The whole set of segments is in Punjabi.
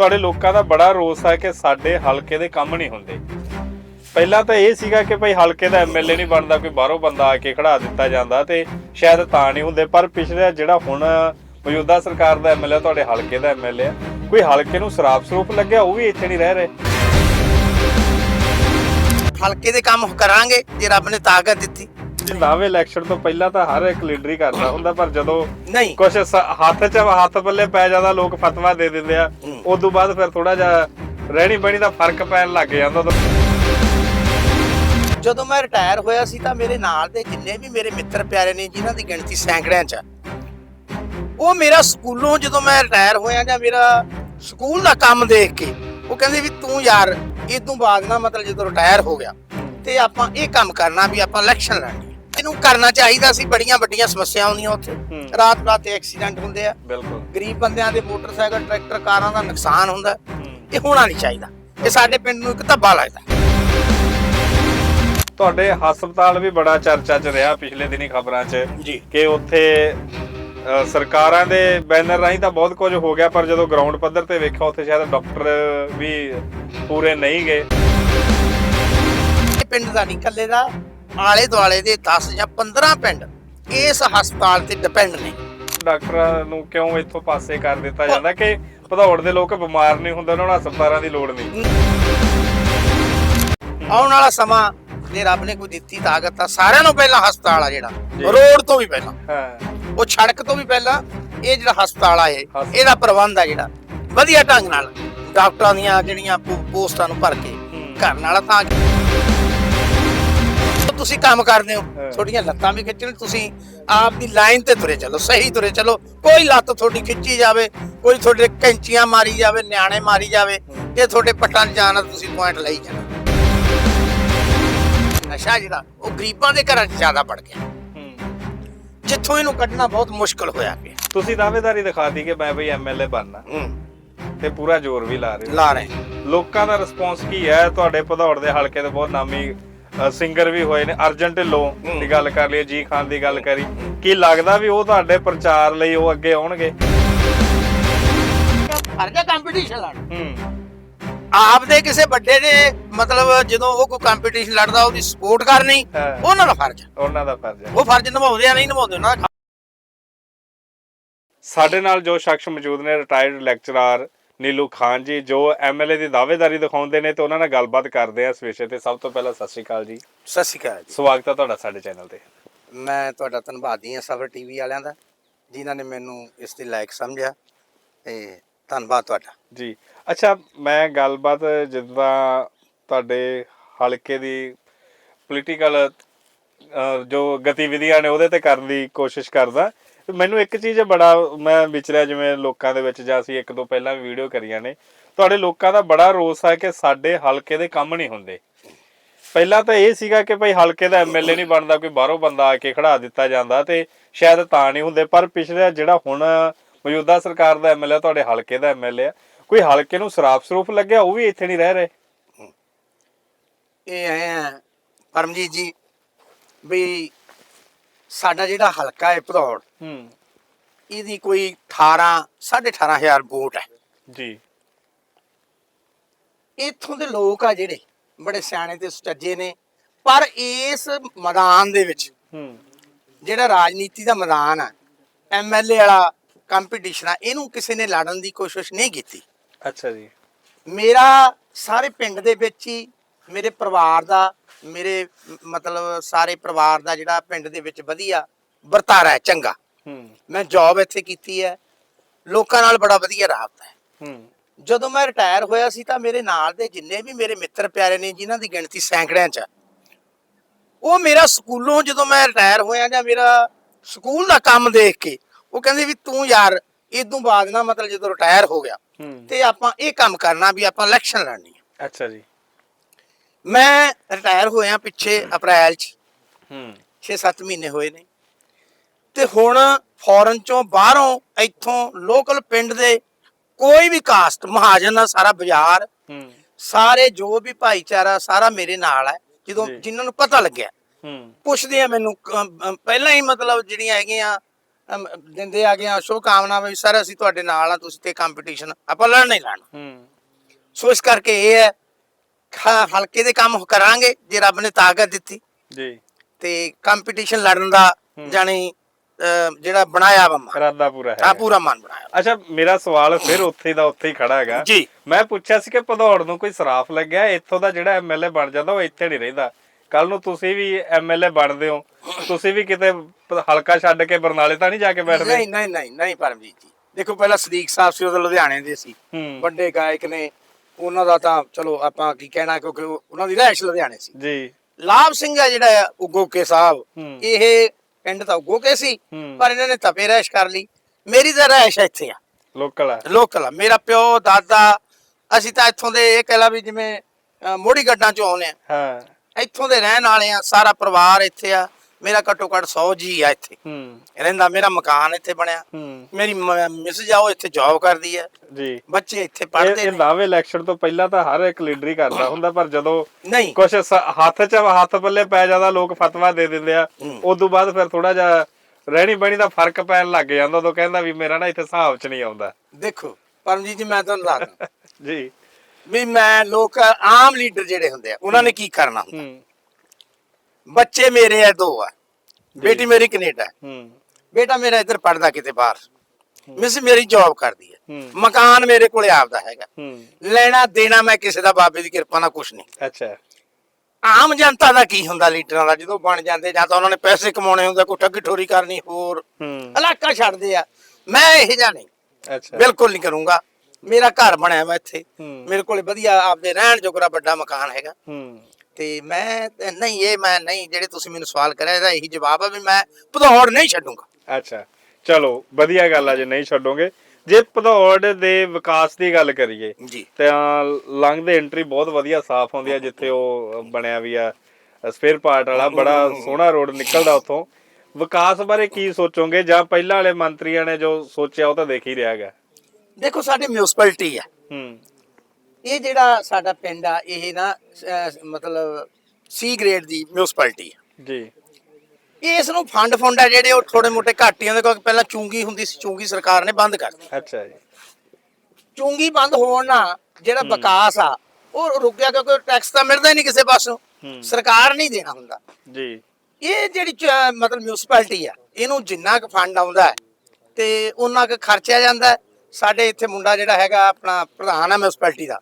ਤੁਹਾਡੇ ਲੋਕਾਂ ਦਾ ਬੜਾ ਰੋਸ ਹੈ ਕਿ ਸਾਡੇ ਹਲਕੇ ਦੇ ਕੰਮ ਨਹੀਂ ਹੁੰਦੇ। ਪਹਿਲਾਂ ਤਾਂ ਇਹ ਸੀਗਾ ਕਿ ਭਾਈ ਹਲਕੇ ਦਾ ਐਮਐਲਏ ਨਹੀਂ ਬਣਦਾ, ਕੋਈ ਬਾਹਰੋਂ ਬੰਦਾ ਆ ਕੇ ਖੜਾ ਦਿੱਤਾ ਜਾਂਦਾ ਤੇ ਸ਼ਾਇਦ ਤਾਂ ਨਹੀਂ ਹੁੰਦੇ, ਪਰ ਪਿਛਲੇ ਜਿਹੜਾ ਹੁਣ ਮੌਜੂਦਾ ਸਰਕਾਰ ਦਾ ਐਮਐਲਏ ਤੁਹਾਡੇ ਹਲਕੇ ਦਾ ਐਮਐਲਏ ਆ, ਕੋਈ ਹਲਕੇ ਨੂੰ ਸ਼ਰਾਬ ਸਰੂਪ ਲੱਗਿਆ, ਉਹ ਵੀ ਇੱਥੇ ਨਹੀਂ ਰਹਿ ਰਹੇ। ਹਲਕੇ ਦੇ ਕੰਮ ਕਰਾਂਗੇ, ਜੇ ਰੱਬ ਨੇ ਤਾਕਤ ਦਿੱਤੀ। ਨਾਵੇਂ ਇਲੈਕਸ਼ਨ ਤੋਂ ਪਹਿਲਾਂ ਤਾਂ ਹਰ ਇੱਕ ਲੀਡਰ ਹੀ ਕਰਦਾ ਹੁੰਦਾ ਪਰ ਜਦੋਂ ਨਹੀਂ ਕੁਝ ਹੱਥ 'ਚ ਹੱਥ ਪੱਲੇ ਪੈ ਜਾਂਦਾ ਲੋਕ ਫਤਵਾ ਦੇ ਦਿੰਦੇ ਆ। ਉਸ ਤੋਂ ਬਾਅਦ ਫਿਰ ਥੋੜਾ ਜਿਹਾ ਰਹਿਣੀ ਬਣੀ ਦਾ ਫ਼ਰਕ ਪੈਣ ਲੱਗ ਜਾਂਦਾ ਜਦੋਂ ਮੈਂ ਰਿਟਾਇਰ ਹੋਇਆ ਸੀ ਤਾਂ ਮੇਰੇ ਨਾਲ ਦੇ ਜਿੰਨੇ ਵੀ ਮੇਰੇ ਮਿੱਤਰ ਪਿਆਰੇ ਨੇ ਜਿਨ੍ਹਾਂ ਦੀ ਗਿਣਤੀ ਸੈਂਕੜਿਆਂ 'ਚ ਉਹ ਮੇਰਾ ਸਕੂਲੋਂ ਜਦੋਂ ਮੈਂ ਰਿਟਾਇਰ ਹੋਇਆ ਜਾਂ ਮੇਰਾ ਸਕੂਲ ਦਾ ਕੰਮ ਦੇਖ ਕੇ ਉਹ ਕਹਿੰਦੇ ਵੀ ਤੂੰ ਯਾਰ ਇਹ ਤੋਂ ਬਾਅਦ ਨਾ ਮਤਲਬ ਜਦੋਂ ਰਿਟਾਇਰ ਹੋ ਗਿਆ ਤੇ ਆਪਾਂ ਇਹ ਕੰਮ ਕਰਨਾ ਵੀ ਆਪਾਂ ਇਲੈਕਸ਼ਨ ਲੜਨੀ। ਇਹਨੂੰ ਕਰਨਾ ਚਾਹੀਦਾ ਸੀ ਬੜੀਆਂ ਵੱਡੀਆਂ ਸਮੱਸਿਆ ਆਉਂਦੀਆਂ ਉੱਥੇ। ਰਾਤ ਰਾਤ ਤੇ ਐਕਸੀਡੈਂਟ ਹੁੰਦੇ ਆ। ਬਿਲਕੁਲ। ਗਰੀਬ ਬੰਦਿਆਂ ਦੇ ਮੋਟਰਸਾਈਕਲ ਟਰੈਕਟਰ ਕਾਰਾਂ ਦਾ ਨੁਕਸਾਨ ਹੁੰਦਾ। ਇਹ ਹੋਣਾ ਨਹੀਂ ਚਾਹੀਦਾ। ਇਹ ਸਾਡੇ ਪਿੰਡ ਨੂੰ ਇੱਕ ਧੱਬਾ ਲੱਗਦਾ। ਤੁਹਾਡੇ ਹਸਪਤਾਲ ਵੀ ਬੜਾ ਚਰਚਾ 'ਚ ਰਿਹਾ ਪਿਛਲੇ ਦਿਨੀ ਖਬਰਾਂ 'ਚ ਕਿ ਉੱਥੇ ਸਰਕਾਰਾਂ ਦੇ ਬੈਨਰ ਰਾਹੀਂ ਤਾਂ ਬਹੁਤ ਕੁਝ ਹੋ ਗਿਆ ਪਰ ਜਦੋਂ ਗਰਾਊਂਡ ਪੱਧਰ ਤੇ ਵੇਖਿਆ ਉੱਥੇ ਸ਼ਾਇਦ ਡਾਕਟਰ ਵੀ ਪੂਰੇ ਨਹੀਂ ਗਏ। ਪਿੰਡ ਦਾ ਨਹੀਂ ਇਕੱਲੇ ਦਾ। ਆਲੇ ਦੁਆਲੇ ਦੇ 10 ਜਾਂ 15 ਪਿੰਡ ਇਸ ਹਸਪਤਾਲ ਤੇ ਡਿਪੈਂਡ ਨੇ ਡਾਕਟਰਾਂ ਨੂੰ ਕਿਉਂ ਇੱਥੋਂ ਪਾਸੇ ਕਰ ਦਿੱਤਾ ਜਾਂਦਾ ਕਿ ਭਦੌੜ ਦੇ ਲੋਕ ਬਿਮਾਰ ਨਹੀਂ ਹੁੰਦੇ ਉਹਨਾਂ ਨੂੰ ਹਸਪਤਾਲਾਂ ਦੀ ਲੋੜ ਨਹੀਂ ਆਉਣ ਵਾਲਾ ਸਮਾਂ ਜੇ ਰੱਬ ਨੇ ਕੋਈ ਦਿੱਤੀ ਤਾਕਤ ਤਾਂ ਸਾਰਿਆਂ ਨੂੰ ਪਹਿਲਾਂ ਹਸਪਤਾਲ ਆ ਜਿਹੜਾ। ਰੋਡ ਤੋਂ ਵੀ ਪਹਿਲਾਂ ਹਾਂ ਉਹ ਸੜਕ ਤੋਂ ਵੀ ਪਹਿਲਾਂ ਇਹ ਜਿਹੜਾ ਹਸਪਤਾਲ ਆ ਇਹ। ਇਹਦਾ ਪ੍ਰਬੰਧ ਆ ਜਿਹੜਾ ਵਧੀਆ ਢੰਗ ਨਾਲ ਡਾਕਟਰਾਂ ਦੀਆਂ ਜਿਹੜੀਆਂ ਪੋਸਟਾਂ ਨੂੰ ਭਰ ਕੇ। ਕਰਨ ਵਾਲਾ ਤਾਂ ਕਿ ਤੁਸੀਂ ਕੰਮ ਕਰਦੇ ਹੋ। ਤੁਹਾਡੀਆਂ ਲੱਤਾਂ ਵੀ ਖਿੱਚਣ ਤੁਸੀਂ ਆਪ ਦੀ ਲਾਈਨ ਤੇ ਤੁਰੇ ਚੱਲੋ ਸਹੀ ਤੁਰੇ ਚੱਲੋ। ਕੋਈ ਲੱਤ ਤੁਹਾਡੀ ਖਿੱਚੀ ਜਾਵੇ ਕੋਈ ਤੁਹਾਡੇ ਕੈਂਚੀਆਂ ਮਾਰੀ ਜਾਵੇ ਨਿਆਣੇ ਮਾਰੀ ਜਾਵੇ ਤੇ ਤੁਹਾਡੇ ਪੱਟਾਂ 'ਚ ਜਾਣਾ ਤੁਸੀਂ ਪੁਆਇੰਟ ਲਈ ਜਾਣਾ। ਨਸ਼ਾ ਜਿਹੜਾ ਉਹ ਗਰੀਬਾਂ ਦੇ ਘਰਾਂ 'ਚ ਜ਼ਿਆਦਾ ਵੜ ਗਿਆ। ਜਿੱਥੋਂ ਇਹਨੂੰ ਕੱਢਣਾ ਬਹੁਤ ਮੁਸ਼ਕਲ ਹੋਇਆ ਪਿਆ ਤੁਸੀਂ ਦਾਅਵੇਦਾਰੀ ਦਿਖਾਤੀ ਕਿ ਮੈਂ ਬਈ ਐਮਐਲਏ ਬਣਨਾ। ਤੇ ਪੂਰਾ ਜ਼ੋਰ ਵੀ ਲਾ ਰਹੇ। ਲਾ ਰਹੇ। ਲੋਕਾਂ ਦਾ ਰਿਸਪੌਂਸ ਕੀ ਹੈ? ਤੁਹਾਡੇ ਭਦੌੜ ਦੇ ਹਲਕੇ ਦੇ ਬਹੁਤ ਨਾਮੀ ਸਿੰਗਰ ਵੀ ਹੋਏ ਨੇ ਅਰਜਨ ਢਿੱਲੋਂ। ਦੀ ਗੱਲ ਕਰ ਲਈਏ ਜੀ ਖਾਨ ਦੀ ਗੱਲ ਕਰੀ ਕੀ ਲੱਗਦਾ ਵੀ ਉਹ ਤੁਹਾਡੇ ਪ੍ਰਚਾਰ ਲਈ ਉਹ ਅੱਗੇ ਆਉਣਗੇ ਹਰ ਜਾ ਕੰਪੀਟੀਸ਼ਨ ਲੜ ਹੂੰ ਆਪ ਦੇ ਕਿਸੇ ਵੱਡੇ ਨੇ ਮਤਲਬ ਜਦੋਂ ਉਹ ਕੋਈ ਕੰਪੀਟੀਸ਼ਨ ਲੜਦਾ ਉਹਦੀ ਸਪੋਰਟ ਕਰਨੀ। ਉਹਨਾਂ ਦਾ ਫਰਜ਼। ਉਹਨਾਂ ਦਾ ਫਰਜ਼ ਉਹ ਫਰਜ਼ ਨਿਭਾਉਂਦੇ ਆ ਨਹੀਂ ਨਿਭਾਉਂਦੇ ਉਹਨਾਂ ਦਾ ਸਾਡੇ ਨਾਲ ਜੋ ਸ਼ਖਸ ਮੌਜੂਦ ਨੇ ਰਿਟਾਇਰਡ ਲੈਕਚਰਰ ਨੀਲੂ ਖਾਨ ਜੀ ਜੋ ਐਮਐਲਏ ਦੀ ਦਾਅਵੇਦਾਰੀ ਦਿਖਾਉਂਦੇ ਨੇ ਤੇ ਉਹਨਾਂ ਨਾਲ ਗੱਲਬਾਤ ਕਰਦੇ ਆ ਇਸ ਵਿਸ਼ੇ ਤੇ। ਸਭ ਤੋਂ ਪਹਿਲਾਂ ਸਤਿ ਸ਼੍ਰੀ ਅਕਾਲ ਜੀ। ਸਤਿ ਸ਼੍ਰੀ ਅਕਾਲ ਜੀ। ਸਵਾਗਤ ਹੈ ਤੁਹਾਡਾ ਸਾਡੇ ਚੈਨਲ ਤੇ। ਮੈਂ ਤੁਹਾਡਾ ਧੰਨਵਾਦੀ ਹਾਂ ਸਫਰ ਟੀਵੀ ਵਾਲਿਆਂ ਦਾ ਜਿਨ੍ਹਾਂ ਨੇ ਮੈਨੂੰ ਇਸ ਦੇ ਲਾਇਕ ਸਮਝਿਆ ਤੇ ਧੰਨਵਾਦ ਤੁਹਾਡਾ। ਜੀ। ਅੱਛਾ ਮੈਂ ਗੱਲਬਾਤ ਜਿੱਦਾਂ ਤੁਹਾਡੇ ਹਲਕੇ ਦੀ ਪੋਲੀਟੀਕਲ ਜੋ ਗਤੀਵਿਧੀਆਂ ਨੇ ਉਹਦੇ ਤੇ ਕਰਨ ਦੀ ਕੋਸ਼ਿਸ਼ ਕਰਦਾ। ਤੇ ਮੈਨੂੰ ਇੱਕ ਚੀਜ਼ ਬੜਾ ਮੈਂ ਵਿਚਰਿਆ ਜਿਵੇਂ ਲੋਕਾਂ ਦੇ ਵਿੱਚ ਜਾਂ ਅਸੀਂ ਇੱਕ ਦੋ ਪਹਿਲਾਂ ਵੀ ਵੀਡੀਓ ਕਰੀਆਂ ਨੇ, ਤੁਹਾਡੇ ਲੋਕਾਂ ਦਾ ਬੜਾ ਰੋਸ ਹੈ ਕਿ ਸਾਡੇ ਹਲਕੇ ਦੇ ਕੰਮ ਨਹੀਂ ਹੁੰਦੇ। ਪਹਿਲਾਂ ਤਾਂ ਇਹ ਸੀਗਾ ਕਿ ਭਾਈ ਹਲਕੇ ਦਾ ਐਮਐਲਏ ਨਹੀਂ ਬਣਦਾ, ਕੋਈ ਬਾਹਰੋਂ ਬੰਦਾ ਆ ਕੇ ਖੜਾ ਦਿੱਤਾ ਜਾਂਦਾ ਤੇ ਸ਼ਾਇਦ ਤਾਂ ਨਹੀਂ ਹੁੰਦੇ, ਪਰ ਪਿਛਲੇ ਜਿਹੜਾ ਹੁਣ ਮੌਜੂਦਾ ਸਰਕਾਰ ਦਾ ਐਮਐਲਏ ਤੁਹਾਡੇ ਹਲਕੇ ਦਾ ਐਮਐਲਏ ਆ ਕੋਈ ਹਲਕੇ ਨੂੰ ਸ਼ਰਾਬ ਸਰੂਪ ਲੱਗਿਆ, ਉਹ ਵੀ ਇੱਥੇ ਨਹੀਂ ਰਹਿ ਰਹੇ? ਇਹ ਆਏ ਪਰਮਜੀਤ ਜੀ ਵੀ ਸਾਡਾ ਜਿਹੜਾ ਹਲਕਾ ਹੈ ਭਦੌੜ ਹੂੰ। ਇਹਦੀ ਕੋਈ 18 18500 ਵੋਟ ਹੈ। ਜੀ। ਇੱਥੋਂ ਦੇ ਲੋਕ ਆ ਜਿਹੜੇ ਬੜੇ ਸਿਆਣੇ ਤੇ ਸੁਚੱਜੇ ਨੇ ਪਰ ਇਸ ਮੈਦਾਨ ਦੇ ਵਿੱਚ ਹੂੰ। ਜਿਹੜਾ ਰਾਜਨੀਤੀ ਦਾ ਮੈਦਾਨ ਆ ਐਮਐਲਏ ਵਾਲਾ ਕੰਪੀਟੀਸ਼ਨ ਆ ਇਹਨੂੰ ਕਿਸੇ ਨੇ ਲੜਨ ਦੀ ਕੋਸ਼ਿਸ਼ ਨਹੀਂ ਕੀਤੀ। ਅੱਛਾ ਜੀ। ਮੇਰਾ ਸਾਰੇ ਪਿੰਡ ਦੇ ਵਿੱਚ ਹੀ ਮੇਰੇ ਪਰਿਵਾਰ ਦਾ ਮੇਰੇ ਮਤਲਬ ਸਾਰੇ ਪਰਿਵਾਰ ਦਾ ਜਿਹੜਾ ਪਿੰਡ ਦੇ ਵਿੱਚ ਵਧੀਆ ਵਰਤਾਰਾ ਹੈ ਚੰਗਾ। ਹੂੰ। ਮੈਂ ਜੌਬ ਇੱਥੇ ਕੀਤੀ ਹੈ। ਲੋਕਾਂ ਨਾਲ ਬੜਾ ਵਧੀਆ ਰਾਬਤਾ ਹੈ। ਜਦੋਂ ਮੈਂ ਰਿਟਾਇਰ ਹੋਇਆ ਸੀ ਤਾਂ ਮੇਰੇ ਨਾਲ ਦੇ ਜਿੰਨੇ ਵੀ ਮੇਰੇ ਮਿੱਤਰ ਪਿਆਰੇ ਨੇ ਜਿਨ੍ਹਾਂ ਦੀ ਗਿਣਤੀ ਸੈਂਕੜਿਆਂ 'ਚ ਉਹ ਮੇਰਾ ਸਕੂਲੋਂ ਜਦੋਂ ਮੈਂ ਰਿਟਾਇਰ ਹੋਇਆ ਜਾਂ ਮੇਰਾ ਸਕੂਲ ਦਾ ਕੰਮ ਦੇਖ ਕੇ ਉਹ ਕਹਿੰਦੇ ਵੀ ਤੂੰ ਯਾਰ ਤੋਂ ਬਾਅਦ ਨਾ ਮਤਲਬ ਜਦੋਂ ਰਿਟਾਇਰ ਹੋ ਗਿਆ ਤੇ ਆਪਾਂ ਇਹ ਕੰਮ ਕਰਨਾ ਵੀ ਆਪਾਂ ਇਲੈਕਸ਼ਨ ਲੜਨੀ ਹੈ। ਅੱਛਾ ਜੀ। ਮੈਂ ਰਿਟਾਇਰ ਹੋਇਆ ਪਿੱਛੇ ਅਪ੍ਰੈਲ 'ਚ। ਹੂੰ। 6-7 ਮਹੀਨੇ ਹੋਏ ਨੇ। ਤੇ ਹੁਣ ਫੋਰਨ ਚੋਂ ਬਾਹਰੋਂ ਇੱਥੋਂ ਲੋਕਲ ਪਿੰਡ ਦੇ ਕੋਈ ਵੀ ਕਾਸਟ ਮਹਾਜਨ ਦਾ ਸਾਰਾ ਬਾਜ਼ਾਰ ਹੂੰ। ਸਾਰੇ ਜੋ ਵੀ ਭਾਈਚਾਰਾ ਸਾਰਾ ਮੇਰੇ ਨਾਲ ਹੈ ਜਦੋਂ। ਜਿਨ੍ਹਾਂ ਨੂੰ ਪਤਾ ਲੱਗਿਆ। ਹੂੰ। ਪੁੱਛਦੇ ਆ ਮੈਨੂੰ ਅਮ, ਪਹਿਲਾਂ ਹੀ ਮਤਲਬ ਜਿਹੜੀਆਂ ਹੈਗੀਆਂ ਅਮ, ਦਿੰਦੇ ਆ ਗਿਆ ਸ਼ੁਭ ਕਾਮਨਾ ਵੀ ਸਰ ਅਸੀਂ ਤੁਹਾਡੇ ਨਾਲ ਆ ਤੁਸੀਂ ਤੇ ਕੰਪੀਟੀਸ਼ਨ ਆਪਾਂ ਲੜ ਨਹੀਂ ਲੜਨਾ। ਹੂੰ। ਸੋ ਇਸ ਕਰਕੇ ਇਹ ਹੈ ਖ- ਹਲਕੇ ਦੇ ਕੰਮ ਕਰਾਂਗੇ ਜੇ ਰੱਬ ਨੇ ਤਾਕਤ ਦਿੱਤੀ। ਜੀ। ਤੇ ਕੰਪੀਟੀਸ਼ਨ ਲੜਨ ਦਾ ਜਾਨੀ ਅਹ, ਜਿਹੜਾ ਬਣਾਇਆ ਵਾ ਮਨ। ਇਰਾਦਾ ਪੂਰਾ ਆ ਹੈ ਪੂਰਾ ਮਨ ਬਣਾਇਆ। ਅੱਛਾ ਮੇਰਾ ਸਵਾਲ ਫਿਰ ਉੱਥੇ ਦਾ ਉੱਥੇ ਹੀ ਖੜਾ ਹੈਗਾ। ਜੀ। ਮੈਂ ਪੁੱਛਿਆ ਸੀ ਕਿ ਭਦੌੜ ਨੂੰ ਕੋਈ ਸਰਾਫ ਲੱਗਿਆ? ਇੱਥੋਂ ਦਾ ਜਿਹੜਾ ਐਮਐਲਏ ਬਣ ਜਾਂਦਾ ਉਹ ਇੱਥੇ ਨਹੀਂ ਰਹਿੰਦਾ। ਕੱਲ ਨੂੰ ਤੁਸੀਂ ਵੀ ਐਮਐਲਏ ਬਣਦੇ ਹੋ। ਤੁਸੀਂ ਵੀ ਕਿਤੇ ਪ- ਹਲਕਾ ਛੱਡ ਕੇ ਬਰਨਾਲੇ ਤਾਂ ਨਹੀਂ ਜਾ ਕੇ ਬੈਠਦੇ? ਨਹੀਂ ਨਹੀਂ ਨਹੀਂ ਨਹੀਂ ਪਰਮਜੀਤ ਜੀ। ਦੇਖੋ ਪਹਿਲਾਂ ਸਦੀਕ ਸਾਹਿਬ ਸੀ ਉਹ ਲੁਧਿਆਣੇ ਦੇ ਸੀ। ਹੂੰ। ਵੱਡੇ ਗਾਇਕ ਨੇ। ਉਹਨਾਂ ਦਾ ਤਾਂ ਚਲੋ ਆਪਾਂ ਕੀ ਕਹਿਣਾ ਕਿਉਂਕਿ ਉਹ- ਉਹਨਾਂ ਦੀ ਰਹਿਸ਼ ਲੁਧਿਆਣੇ ਸੀ। ਜੀ। ਲਾਭ ਸਿੰਘ ਆ ਜਿਹੜਾ ਆ ਉਗੋਕੇ ਸਾਹਿਬ। ਹੂੰ। ਇਹ ਪਿੰਡ ਤਾਂ ਉਗੋਕੇ ਸੀ ਹੂੰ। ਪਰ ਇਹਨਾਂ ਨੇ ਤਪੇ ਰਹਿਸ਼ ਕਰ ਲਈ। ਮੇਰੀ ਤਾਂ ਰਹਿਸ਼ ਇੱਥੇ ਆ। ਲੋਕਲ ਆ। ਲੋਕਲ ਆ। ਮੇਰਾ ਪਿਓ ਦਾਦਾ ਅਸੀਂ ਤਾਂ ਇੱਥੋਂ ਦੇ ਇਹ ਕਹਿ ਲਾ ਵੀ ਜਿਵੇਂ ਅਹ, ਮੋੜੀ ਗੱਡਾਂ ਚੋਂ ਆਉਂਦੇ ਆ। ਹਾਂ। ਇੱਥੋਂ ਦੇ ਰਹਿਣ ਵਾਲੇ ਆ ਸਾਰਾ ਪਰਿਵਾਰ ਇੱਥੇ ਆ। ਮੇਰਾ ਘੱਟੋ ਘੱਟ 100 ਜੀ ਆ ਇੱਥੇ। ਹੂੰ। ਰਹਿੰਦਾ ਮੇਰਾ ਮਕਾਨ ਇੱਥੇ ਬਣਿਆ। ਹੂੰ। ਮੇਰੀ ਮਿਸ ਉਹ ਇੱਥੇ ਜੌਬ ਕਰਦੀ ਹੈ। ਜੀ। ਬੱਚੇ ਇੱਥੇ ਪੜ੍ਹਦੇ ਇਹ ਦਾਅਵੇ ਇਲੈਕਸ਼ਨ ਤੋਂ ਪਹਿਲਾਂ ਤਾਂ ਹਰ ਇੱਕ ਲੀਡਰ ਹੀ ਕਰਦਾ ਹੁੰਦਾ ਪਰ ਜਦੋਂ ਨਹੀਂ। ਸ- ਹੱਥ 'ਚ ਹੱਥ ਪੱਲੇ ਪੈ ਜਾਂਦਾ ਲੋਕ ਫਤਵਾ ਦੇ ਦਿੰਦੇ ਆ। ਉਸ ਤੋਂ ਬਾਅਦ ਫਿਰ ਥੋੜਾ ਜਿਹਾ ਰਹਿਣੀ ਬਹਿਣੀ ਦਾ ਫ਼ਰਕ ਪੈਣ ਲੱਗ ਜਾਂਦਾ ਉਦੋਂ ਕਹਿੰਦਾ ਵੀ ਮੇਰਾ ਨਾ ਇੱਥੇ ਹਿਸਾਬ 'ਚ ਨਹੀਂ ਆਉਂਦਾ। ਦੇਖੋ ਪਰਮਜੀਤ ਜੀ ਮੈਂ ਤੁਹਾਨੂੰ ਦੱਸਦਾ। ਜੀ। ਵੀ ਮੈਂ ਲੋਕ ਆਮ ਲੀਡਰ ਜਿਹੜੇ ਹੁੰਦੇ ਆ ਉਹਨਾਂ ਨੇ ਕੀ ਕਰਨਾ ਹੁੰਦਾ? ਬੱਚੇ ਮੇਰੇ ਆ ਦੋ ਆ। ਬੇਟੀ ਮੇਰੀ ਕੈਨੇਡਾ ਹੈ। ਹੂੰ। ਬੇਟਾ ਮੇਰਾ ਇੱਧਰ ਪੜਦਾ ਕਿਤੇ ਬਾਹਰ। ਮਿਸ ਮੇਰੀ ਜੌਬ ਕਰਦੀ ਹੈ। ਹੂੰ। ਮਕਾਨ ਮੇਰੇ ਕੋਲੇ ਆਪਦਾ ਹੈਗਾ। ਹੂੰ। ਲੈਣਾ ਦੇਣਾ ਮੈਂ ਕਿਸੇ ਦਾ ਬਾਬੇ ਦੀ ਕਿਰਪਾ ਨਾਲ ਕੁਛ ਨਹੀਂ। ਅੱਛਾ। ਆਮ ਜਨਤਾ ਦਾ ਕੀ ਹੁੰਦਾ ਲੀਡਰਾਂ ਦਾ? ਜਦੋਂ ਬਣ ਜਾਂਦੇ ਜਾਂ ਤਾਂ ਉਹਨਾਂ ਨੇ ਪੈਸੇ ਕਮਾਉਣੇ ਹੁੰਦੇ ਕੋਈ ਠੱਗੀ ਠੋਰੀ ਕਰਨੀ ਹੋਰ ਹੂੰ। ਇਲਾਕਾ ਛੱਡਦੇ ਆ। ਮੈਂ ਇਹ ਜਾਂ ਨਹੀਂ। ਅੱਛਾ। ਬਿਲਕੁਲ ਨਹੀਂ ਕਰੂੰਗਾ। ਮੇਰਾ ਘਰ ਬਣਿਆ ਵਾ ਇੱਥੇ। ਹੂੰ। ਮੇਰੇ ਕੋਲੇ ਵਧੀਆ ਆਪਦੇ ਰਹਿਣ ਜੋਗਰਾ ਵੱਡਾ ਮਕਾਨ ਹੈਗਾ। ਹੂੰ। ਤੇ ਮੈਂ ਨਹੀਂ ਇਹ ਮੈਂ ਨਹੀਂ ਜਿਹੜੇ ਤੁਸੀਂ ਮੈਨੂੰ ਸਵਾਲ ਕਰਿਆ ਇਹਦਾ ਇਹੀ ਜਵਾਬ ਆ ਵੀ ਮੈਂ ਭਦੌੜ ਨਹੀਂ ਛੱਡੂੰਗਾ। ਅੱਛਾ ਚਲੋ ਵਧੀਆ ਗੱਲ ਆ ਜੇ ਨਹੀਂ ਛੱਡੋਗੇ। ਜੇ ਭਦੌੜ ਦੇ ਵਿਕਾਸ ਦੀ ਗੱਲ ਕਰੀਏ ਤਾਂ ਲੰਘਦੇ ਐਂਟਰੀ ਬਹੁਤ ਵਧੀਆ ਸਾਫ਼ ਹੁੰਦੀ ਆ ਜਿੱਥੇ ਉਹ ਬਣਿਆ ਵੀ ਆ ਸਪੇਅਰ ਪਾਰਟ ਵਾਲਾ ਬੜਾ ਸੋਹਣਾ ਰੋਡ ਨਿਕਲਦਾ ਉੱਥੋਂ। ਵਿਕਾਸ ਬਾਰੇ ਕੀ ਸੋਚੋਗੇ? ਜਾਂ ਪਹਿਲਾਂ ਵਾਲੇ ਮੰਤਰੀਆਂ ਨੇ ਜੋ ਸੋਚਿਆ ਉਹ ਤਾਂ ਦੇਖ ਹੀ ਰਿਹਾ ਹੈਗਾ। ਦੇਖੋ ਸਾਡੀ ਮਿਊਨਿਸਪੈਲਿਟੀ ਆ। ਹੂੰ। ਇਹ ਜਿਹੜਾ ਸਾਡਾ ਪਿੰਡ ਆ ਇਹ ਨਾ ਅਹ, ਮਤਲਬ ਸੀ ਗ੍ਰੇਡ ਦੀ ਮਿਊਨਿਸਪੈਲਿਟੀ ਜੀ। ਇਸ ਨੂੰ ਫੰਡ ਫੰਡ ਆ ਜਿਹੜੇ ਉਹ ਥੋੜੇ ਮੋਟੇ ਘੱਟ ਹੀ ਹੁੰਦੇ ਕਿਉਂਕਿ ਪਹਿਲਾਂ ਚੂੰਗੀ ਹੁੰਦੀ ਸੀ ਚੂੰਗੀ ਸਰਕਾਰ ਨੇ ਬੰਦ ਕਰ ਦਿੱਤੀ ਅੱਛਾ ਜੀ। ਚੂੰਗੀ ਬੰਦ ਹੋਣ ਨਾਲ ਜਿਹੜਾ ਵਿਕਾਸ ਆ ਉਹ ਰੁਕ ਗਿਆ ਕਿਉਂਕਿ ਟੈਕਸ ਤਾਂ ਮਿਲਦਾ ਹੀ ਨਹੀਂ ਕਿਸੇ ਪਾਸੋਂ। ਹੂੰ। ਸਰਕਾਰ ਨਹੀਂ ਦੇਣਾ ਹੁੰਦਾ। ਜੀ। ਇਹ ਜਿਹੜੀ ਚ- ਮਤਲਬ ਮਿਊਨਿਸਪੈਲਿਟੀ ਆ ਇਹਨੂੰ ਜਿੰਨਾ ਕੁ ਫੰਡ ਆਉਂਦਾ ਹੈ ਤੇ ਉਹਨਾਂ ਕੁ ਖਰਚਿਆ ਜਾਂਦਾ ਹੈ। ਸਾਡੇ ਇੱਥੇ ਮੁੰਡਾ ਜਿਹੜਾ ਹੈਗਾ ਆਪਣਾ ਪ੍ਰਧਾਨ ਹੈ ਮਿਊਨਿਸਪੈਲਿਟੀ ਦਾ।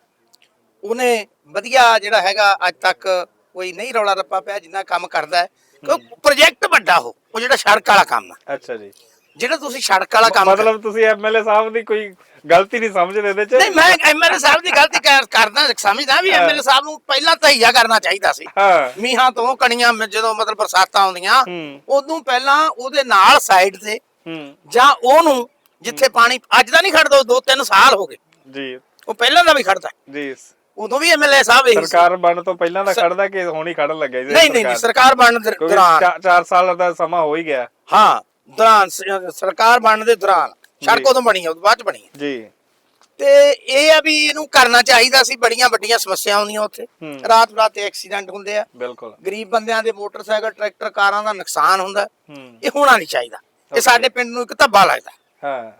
ਉਹਨੇ ਵਧੀਆ ਜਿਹੜਾ ਹੈਗਾ ਅੱਜ ਤੱਕ ਕੋਈ ਨਹੀਂ ਰੌਲਾ ਰੱਪਾ ਪਿਆ ਜਿੰਨਾ ਕੰਮ ਕਰਦਾ ਹੈ। ਕਿਉਂਕਿ ਪ੍ਰੋਜੈਕਟ ਵੱਡਾ ਉਹ ਉਹ ਜਿਹੜਾ ਸੜਕ ਵਾਲਾ ਕੰਮ ਆ ਅੱਛਾ ਜੀ। ਜਿਹੜਾ ਤੁਸੀਂ ਸੜਕ ਵਾਲਾ ਕੰਮ ਮਤਲਬ ਤੁਸੀਂ ਐਮਐਲਏ ਸਾਹਿਬ ਦੀ ਕੋਈ ਗਲਤੀ ਨਹੀਂ ਸਮਝਦੇ ਇਹਦੇ ਚ? ਨਹੀਂ ਮੈਂ ਐਮਐਲਏ ਸਾਹਿਬ ਦੀ ਗਲਤੀ ਕਰ- ਕਰਦਾ ਸਮਝਦਾ ਵੀ ਐਮਐਲਏ ਸਾਹਿਬ ਨੂੰ ਪਹਿਲਾਂ ਤਹੀਆ ਕਰਨਾ ਚਾਹੀਦਾ ਸੀ। ਹਾਂ। ਮੀਂਹਾਂ ਤੋਂ ਕਣੀਆਂ ਜਦੋਂ ਮਤਲਬ ਬਰਸਾਤਾਂ ਆਉਂਦੀਆਂ ਹੂੰ। ਉਦੋਂ ਪਹਿਲਾਂ ਉਹਦੇ ਨਾਲ ਸਾਈਡ ਤੇ ਹੂੰ। ਜਾਂ ਉਹਨੂੰ ਜਿੱਥੇ ਪਾਣੀ ਅੱਜ ਦਾ ਨਹੀਂ ਖੜਦਾ ਦੋ ਤਿੰਨ ਸਾਲ ਹੋ ਗਏ। ਜੀ। ਉਹ ਪਹਿਲਾਂ ਦਾ ਵੀ ਖੜਦਾ। ਜੀ। ਉਦੋਂ ਵੀ ਐਮਐਲਏ ਸਾਹਿਬ ਇਹੀ ਸੀ। ਸਰਕਾਰ ਬਣਨ ਤੋਂ ਪਹਿਲਾਂ ਤਾਂ ਖੜਦਾ ਕਿ ਹੁਣ ਹੀ ਖੜਨ ਲੱਗਿਆ ਜੀ ਨਹੀਂ ਨਹੀਂ ਨਹੀਂ, ਸਰਕਾਰ। ਬਣਨ ਦੇ ਕਿਉਂਕਿ ਦੌਰਾਨ। ਚਾ- ਚਾਰ ਸਾਲ ਦਾ ਸਮਾਂ ਹੋ ਹੀ ਗਿਆ। ਹਾਂ ਦੌਰਾਨ ਸ- ਸਰਕਾਰ ਬਣਨ ਦੇ ਦੌਰਾਨ ਸੜਕ ਉਦੋਂ ਬਣੀ ਆ ਉਦੋਂ ਬਾਅਦ ਚ ਬਣੀ ਆ। ਜੀ। ਤੇ ਇਹ ਆ ਵੀ ਇਹਨੂੰ ਕਰਨਾ ਚਾਹੀਦਾ ਸੀ ਬੜੀਆਂ ਵੱਡੀਆਂ ਸਮੱਸਿਆ ਆਉਂਦੀਆਂ ਉੱਥੇ। ਹੂੰ। ਰਾਤ ਰਾਤ ਐਕਸੀਡੈਂਟ ਹੁੰਦੇ ਆ। ਬਿਲਕੁਲ। ਗਰੀਬ ਬੰਦਿਆਂ ਦੇ ਮੋਟਰਸਾਈਕਲ ਟਰੈਕਟਰ ਕਾਰਾਂ ਦਾ ਨੁਕਸਾਨ ਹੁੰਦਾ। ਹੂੰ। ਇਹ ਹੋਣਾ ਨਹੀਂ ਚਾਹੀਦਾ। ਇਹ Okay. ਸਾਡੇ ਪਿੰਡ ਨੂੰ ਇੱਕ ਧੱਬਾ ਲੱਗਦਾ। ਹਾਂ।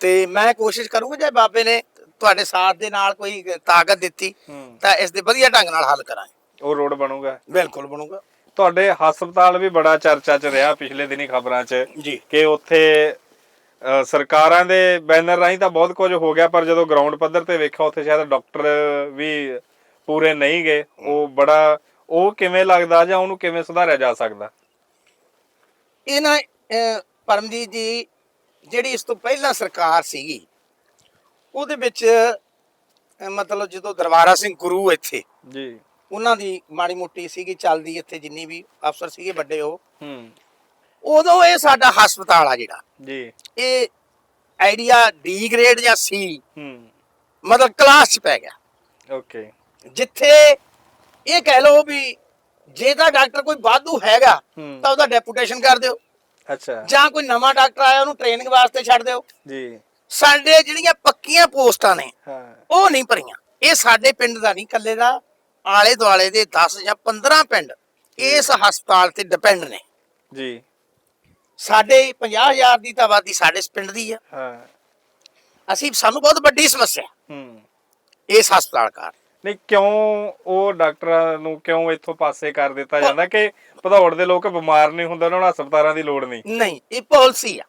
ਤੇ ਮੈਂ ਕੋਸ਼ਿਸ਼ ਕਰੂੰਗਾ ਜੇ ਬਾਬੇ ਨੇ ਤੁਹਾਡੇ ਸਾਥ ਦੇ ਨਾਲ ਕੋਈ ਤਾਕਤ ਦਿੱਤੀ ਤਾਂ ਇਸ ਦੇ ਵਧੀਆ ਢੰਗ ਨਾਲ ਹੱਲ ਕਰਾਂਗੇ। ਉਹ ਰੋਡ ਬਣੂਗਾ। ਬਿਲਕੁਲ ਬਣੂਗਾ। ਤੁਹਾਡੇ ਹਸਪਤਾਲ ਵੀ ਬੜਾ ਚਰਚਾ 'ਚ ਰਿਹਾ ਪਿਛਲੇ ਦਿਨੀ ਖਬਰਾਂ 'ਚ ਕਿ ਉੱਥੇ ਸਰਕਾਰਾਂ ਦੇ ਬੈਨਰ ਰਾਹੀਂ ਤਾਂ ਬਹੁਤ ਕੁਝ ਹੋ ਗਿਆ ਪਰ ਜਦੋਂ ਗਰਾਊਂਡ ਪੱਧਰ ਤੇ ਵੇਖਿਆ ਉੱਥੇ ਸ਼ਾਇਦ ਡਾਕਟਰ ਵੀ ਪੂਰੇ ਨਹੀਂ ਗਏ ਉਹ ਬੜਾ ਉਹ ਕਿਵੇਂ ਲੱਗਦਾ ਜਾਂ ਉਹਨੂੰ ਕਿਵੇਂ ਸੁਧਾਰਿਆ ਜਾ ਸਕਦਾ? ਇਹ ਨਾ ਪਰਮਜੀਤ ਜੀ ਜਿਹੜੀ ਇਸ ਤੋਂ ਪਹਿਲਾਂ ਸਰਕਾਰ ਸੀਗੀ ਉਹਦੇ ਵਿੱਚ ਅਹ, ਮਤਲਬ ਜਦੋਂ ਦਰਬਾਰਾ ਸਿੰਘ ਗੁਰੂ ਇੱਥੇ ਜੀ। ਉਹਨਾਂ ਦੀ ਮਾੜੀ ਮੋਟੀ ਸੀਗੀ ਚੱਲਦੀ ਇੱਥੇ ਜਿੰਨੀ ਵੀ ਅਫਸਰ ਸੀਗੇ ਵੱਡੇ ਉਹ। ਹੂੰ। ਉਦੋਂ ਇਹ ਸਾਡਾ ਹਸਪਤਾਲ ਆ ਜਿਹੜਾ। ਜੀ। ਇਹ ਆਈਡੀਆ ਡੀ ਗ੍ਰੇਡ ਜਾਂ ਸੀ ਹੂੰ। ਮਤਲਬ ਕਲਾਸ ਚ ਪੈ ਗਿਆ। ਓਕੇ। ਜਿੱਥੇ ਇਹ ਕਹਿ ਲਓ ਵੀ ਜੇ ਤਾਂ ਡਾਕਟਰ ਕੋਈ ਵਾਧੂ ਹੈਗਾ ਹੂੰ। ਤਾਂ ਉਹਦਾ ਡੈਪੂਟੇਸ਼ਨ ਕਰ ਦਿਓ। ਅੱਛਾ। ਜਾਂ ਕੋਈ ਨਵਾਂ ਡਾਕਟਰ ਆਇਆ ਉਹਨੂੰ ਟ੍ਰੇਨਿੰਗ ਵਾਸਤੇ ਛੱਡ ਦਿਓ। ਜੀ। ਸਾਡੇ ਜਿਹੜੀਆਂ ਪੱਕੀਆਂ ਪੋਸਟਾਂ ਨੇ। ਹਾਂ। ਉਹ ਨਹੀਂ ਭਰੀਆਂ। ਇਹ ਸਾਡੇ ਪਿੰਡ ਦਾ ਨਹੀਂ ਇਕੱਲੇ ਦਾ। ਆਲੇ ਦੁਆਲੇ ਦੇ 10 ਜਾਂ 15 ਪਿੰਡ ਇਸ ਹਸਪਤਾਲ ਤੇ ਡਿਪੈਂਡ ਨੇ। ਜੀ। ਸਾਡੇ 50000 ਦੀ ਤਾਂ ਆਬਾਦੀ ਸਾਡੇ ਪਿੰਡ ਦੀ ਆ। ਹਾਂ। ਅਸੀਂ ਸਾਨੂੰ ਬਹੁਤ ਵੱਡੀ ਸਮੱਸਿਆ। ਹੂੰ। ਇਸ ਹਸਪਤਾਲ ਕਾਰ ਨਹੀਂ ਕਿਉਂ ਉਹ ਡਾਕਟਰਾਂ ਨੂੰ ਕਿਉਂ ਇੱਥੋਂ ਪਾਸੇ ਕਰ ਦਿੱਤਾ ਜਾਂਦਾ ਕਿ ਭਦੌੜ ਦੇ ਲੋਕ ਬਿਮਾਰ ਨਹੀਂ ਹੁੰਦੇ ਉਹਨਾਂ ਨੂੰ ਹਸਪਤਾਲਾਂ ਦੀ ਲੋੜ ਨਹੀਂ? ਨਹੀਂ ਇਹ ਪਾਲਿਸੀ ਆ।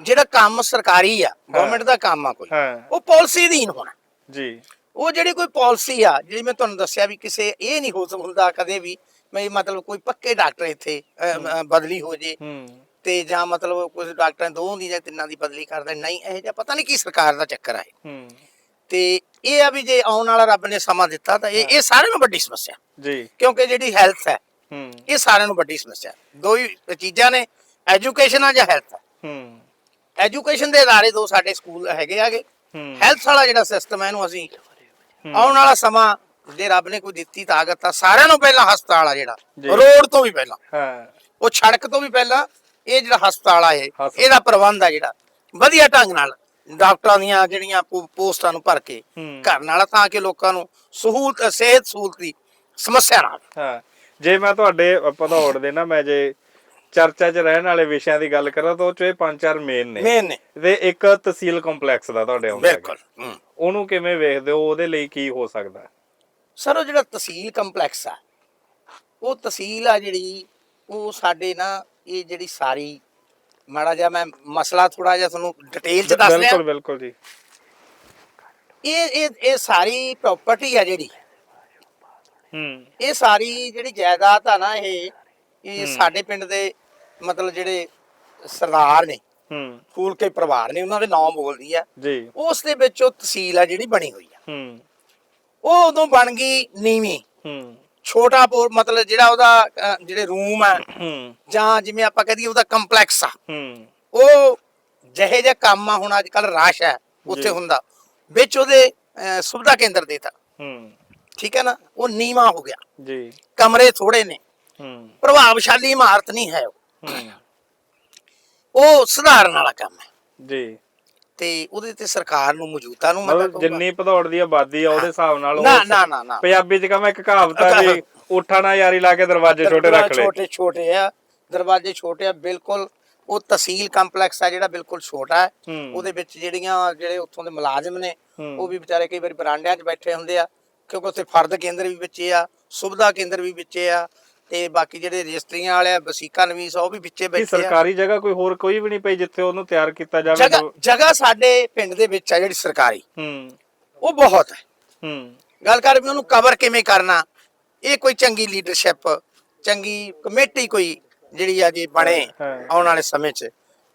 ਜਿਹੜਾ ਕੰਮ ਸਰਕਾਰੀ ਆ ਗਵਰਨਮੈਂਟ ਦਾ ਕੰਮ ਆ ਕੋਈ ਹਾਂ। ਉਹ ਪਾਲਿਸੀ ਅਧੀਨ ਹੋਣਾ। ਜੀ। ਉਹ ਜਿਹੜੀ ਕੋਈ ਪਾਲਿਸੀ ਆ ਜਿਹੜੀ ਮੈਂ ਤੁਹਾਨੂੰ ਦੱਸਿਆ ਵੀ ਕਿਸੇ ਇਹ ਨਹੀਂ ਹੋ ਸਕਦਾ ਕਦੇ ਵੀ ਮੈਂ ਮਤਲਬ ਕੋਈ ਪੱਕੇ ਡਾਕਟਰ ਇੱਥੇ ਅਹ, ਅਹ, ਬਦਲੀ ਹੋ ਜੇ ਹੂੰ। ਤੇ ਜਾਂ ਮਤਲਬ ਕੁਝ ਡਾਕਟਰਾਂ ਦੋ ਦੀ ਜਾਂ ਤਿੰਨਾਂ ਦੀ ਬਦਲੀ ਕਰਦਾ ਨਹੀਂ ਇਹ ਜਿਹਾ ਪਤਾ ਨਹੀਂ ਕੀ ਸਰਕਾਰ ਦਾ ਚੱਕਰ ਆ ਇਹ। ਹੂੰ। ਤੇ ਇਹ ਆ ਵੀ ਜੇ ਆਉਣ ਵਾਲਾ ਰੱਬ ਨੇ ਸਮਾਂ ਦਿੱਤਾ ਤਾਂ ਇਹ ਇਹ ਸਾਰਿਆਂ ਨੂੰ ਵੱਡੀ ਸਮੱਸਿਆ। ਜੀ। ਕਿਉਂਕਿ ਜਿਹੜੀ ਹੈਲਥ ਹੈ ਹੂੰ। ਇਹ ਸਾਰਿਆਂ ਨੂੰ ਵੱਡੀ ਸਮੱਸਿਆ। ਦੋ ਹੀ ਚੀਜ਼ਾਂ ਨੇ ਐਜੂਕੇਸ਼ਨ ਆ ਜਾਂ ਹੈਲਥ ਹੂੰ। ਐਜੂਕੇਸ਼ਨ ਦੇ ਅਦਾਰੇ ਦੋ ਸਾਡੇ ਸਕੂਲ ਹੈਗੇ ਆਗੇ ਹੈਲਥ ਵਾਲਾ ਜਿਹੜਾ ਸਿਸਟਮ ਹੈ ਇਹਨੂੰ ਅਸੀਂ। ਆਉਣ ਵਾਲਾ ਸਮਾਂ ਜੇ ਰੱਬ ਨੇ ਕੋਈ ਦਿੱਤੀ ਤਾਕਤ ਤਾਂ ਸਾਰਿਆਂ ਨੂੰ ਪਹਿਲਾਂ ਹਸਪਤਾਲ ਆ ਜਿਹੜਾ। ਰੋਡ ਤੋਂ ਵੀ ਪਹਿਲਾਂ ਹਾਂ ਉਹ ਸੜਕ ਤੋਂ ਵੀ ਪਹਿਲਾਂ ਇਹ ਜਿਹੜਾ ਹਸਪਤਾਲ ਆ ਇਹ। ਇਹਦਾ ਪ੍ਰਬੰਧ ਆ ਜਿਹੜਾ ਵਧੀਆ ਢੰਗ ਨਾਲ ਡਾਕਟਰਾਂ ਦੀਆਂ ਜਿਹੜੀਆਂ ਪੋਸਟਾਂ ਨੂੰ ਭਰ ਕੇ। ਕਰਨ ਵਾਲਾ ਤਾਂ ਕਿ ਲੋਕਾਂ ਨੂੰ ਸਹੂਲਤ ਸਿਹਤ ਸਹੂਲਤ ਦੀ ਸਮੱਸਿਆ ਨਾ ਹਾਂ ਜੇ ਮੈਂ ਤੁਹਾਡੇ ਭਦੌੜ ਦੇ ਨਾ ਮੈਂ ਜੇ ਚਰਚਾ 'ਚ ਰਹਿਣ ਵਾਲੇ ਵਿਸ਼ਿਆਂ ਦੀ ਗੱਲ ਕਰਾਂ ਤਾਂ ਉਹ 'ਚ ਇਹ ਪੰਜ ਚਾਰ ਮੇਨ ਨੇ। ਮੇਨ ਨੇ। ਤੇ ਇੱਕ ਤਹਿਸੀਲ ਕੰਪਲੈਕਸ ਦਾ ਤੁਹਾਡੇ ਆਉਂਦਾ। ਬਿਲਕੁਲ ਹੂੰ। ਉਹਨੂੰ ਕਿਵੇਂ ਵੇਖਦੇ ਹੋ? ਉਹਦੇ ਲਈ ਕੀ ਹੋ ਸਕਦਾ? ਸਰ ਉਹ ਜਿਹੜਾ ਤਹਿਸੀਲ ਕੰਪਲੈਕਸ ਆ ਉਹ ਤਹਿਸੀਲ ਆ ਜਿਹੜੀ ਉਹ ਸਾਡੇ ਨਾ ਇਹ ਜਿਹੜੀ ਸਾਰੀ ਮਾੜਾ ਜਿਹਾ ਮੈਂ ਮਸਲਾ ਥੋੜਾ ਜਿਹਾ ਤੁਹਾਨੂੰ ਡਿਟੇਲ ਚ ਦੱਸ ਲਿਆ ਬਿਲਕੁਲ ਬਿਲਕੁਲ ਜੀ। ਇਹ ਇਹ ਇਹ ਸਾਰੀ ਪ੍ਰਾਪਰਟੀ ਆ ਜਿਹੜੀ ਹੂੰ। ਇਹ ਸਾਰੀ ਜਿਹੜੀ ਜਾਇਦਾਦ ਆ ਨਾ ਇਹ ਇਹ। ਸਾਡੇ ਪਿੰਡ ਦੇ ਮਤਲਬ ਜਿਹੜੇ ਸਰਦਾਰ ਨੇ ਹੂੰ। ਫੂਲ ਕੇ ਪਰਿਵਾਰ ਨੇ ਉਹਨਾਂ ਦੇ ਨਾਮ ਬੋਲਦੀ ਆ। ਜੀ। ਉਸ ਦੇ ਵਿੱਚ ਉਹ ਤਹਿਸੀਲ ਆ ਜਿਹੜੀ ਬਣੀ ਹੋਈ ਆ। ਹੂੰ। ਉਹ ਉਦੋਂ ਬਣ ਗਈ ਨੀਵੀਂ। ਹੂੰ। ਛੋਟਾ ਪੋਰ ਮਤਲਬ ਜਿਹੜਾ ਉਹਦਾ ਜਿਹੜੇ ਰੂਮ ਆ ਹੂੰ। ਜਾਂ ਜਿਵੇਂ ਆਪਾਂ ਕਹਦੇ ਉਹਦਾ ਕੰਪਲੈਕਸ ਆ। ਹੂੰ। ਉਹ ਜਿਹੇ ਜਿਹਾ ਕੰਮ ਆ ਹੁਣ ਅੱਜ ਕੱਲ ਰਸ਼ ਹੈ ਉੱਥੇ। ਹੁੰਦਾ। ਵਿੱਚ ਉਹਦੇ ਸੁਵਿਧਾ ਕੇਂਦਰ ਦੇਤਾ ਹੂੰ। ਠੀਕ ਹੈ ਨਾ? ਉਹ ਨੀਵਾ ਹੋ ਗਿਆ। ਜੀ। ਕਮਰੇ ਥੋੜੇ ਨੇ। ਹੂੰ। ਪ੍ਰਭਾਵਸ਼ਾਲੀ ਇਮਾਰਤ ਨਹੀਂ ਹੈ ਉਹ। ਉਹ ਸੁਧਾਰਨ ਵਾਲਾ ਕੰਮ ਹੈ। ਜੀ। ਤੇ ਉਹਦੇ ਤੇ ਸਰਕਾਰ ਨੂੰ ਮੌਜੂਦਾ ਨੂੰ ਮਤਲਬ ਜਿੰਨੀ ਭਦੌੜ ਦੀ ਆਬਾਦੀ ਆ ਉਹਦੇ ਹਿਸਾਬ ਨਾਲ ਨਾ ਨਾ ਨਾ ਨਾ। ਪੰਜਾਬੀ ਚ ਕਹਾਂ ਇੱਕ ਕਹਾਵਤ ਆ ਵੀ ਉਠਾ ਨਾ ਯਾਰੀ ਲਾ ਕੇ ਦਰਵਾਜ਼ੇ ਛੋਟੇ ਰੱਖ ਲੈ ਛੋਟੇ ਛੋਟੇ ਆ। ਦਰਵਾਜ਼ੇ ਛੋਟੇ ਆ ਬਿਲਕੁਲ ਉਹ ਤਹਿਸੀਲ ਕੰਪਲੈਕਸ ਆ ਜਿਹੜਾ ਬਿਲਕੁਲ ਛੋਟਾ ਹੈ। ਉਹਦੇ ਵਿੱਚ ਜਿਹੜੀਆਂ ਜਿਹੜੇ ਉੱਥੋਂ ਦੇ ਮੁਲਾਜ਼ਮ ਨੇ। ਉਹ ਵੀ ਵਿਚਾਰੇ ਕਈ ਵਾਰੀ ਬਰਾਂਡਿਆਂ 'ਚ ਬੈਠੇ ਹੁੰਦੇ ਆ। ਕਿਉਂਕਿ ਉੱਥੇ ਫਰਦ ਕੇਂਦਰ ਵੀ ਵਿੱਚੇ ਆ ਸੁਵਿਧਾ ਕੇਂਦਰ ਵੀ ਵਿੱਚੇ ਆ। ਤੇ ਬਾਕੀ ਜਿਹੜੇ ਰਜਿਸਟਰੀਆਂ ਵਾਲੇ ਵਸੀਕਾ ਨਵੀਸ ਉਹ ਵੀ ਵਿੱਚੇ ਬੈਠੇ ਆ। ਸਰਕਾਰੀ ਜਗ੍ਹਾ ਕੋਈ ਹੋਰ ਕੋਈ ਵੀ ਨਹੀਂ ਪਈ ਜਿੱਥੇ ਉਹਨੂੰ ਤਿਆਰ ਕੀਤਾ ਜਾਵੇ ਜਗ੍ਹਾ ਸਾਡੇ ਪਿੰਡ ਦੇ ਵਿੱਚ ਆ ਜਿਹੜੀ ਸਰਕਾਰੀ। ਹੂੰ। ਉਹ ਬਹੁਤ ਹੈ। ਹੂੰ। ਗੱਲ ਕਰ ਵੀ ਉਹਨੂੰ ਕਵਰ ਕਿਵੇਂ ਕਰਨਾ। ਇਹ ਕੋਈ ਚੰਗੀ ਲੀਡਰਸ਼ਿਪ ਚੰਗੀ ਕਮੇਟੀ ਕੋਈ ਜਿਹੜੀ ਆ ਜੇ ਬਣੇ। ਆਉਣ ਵਾਲੇ ਸਮੇਂ 'ਚ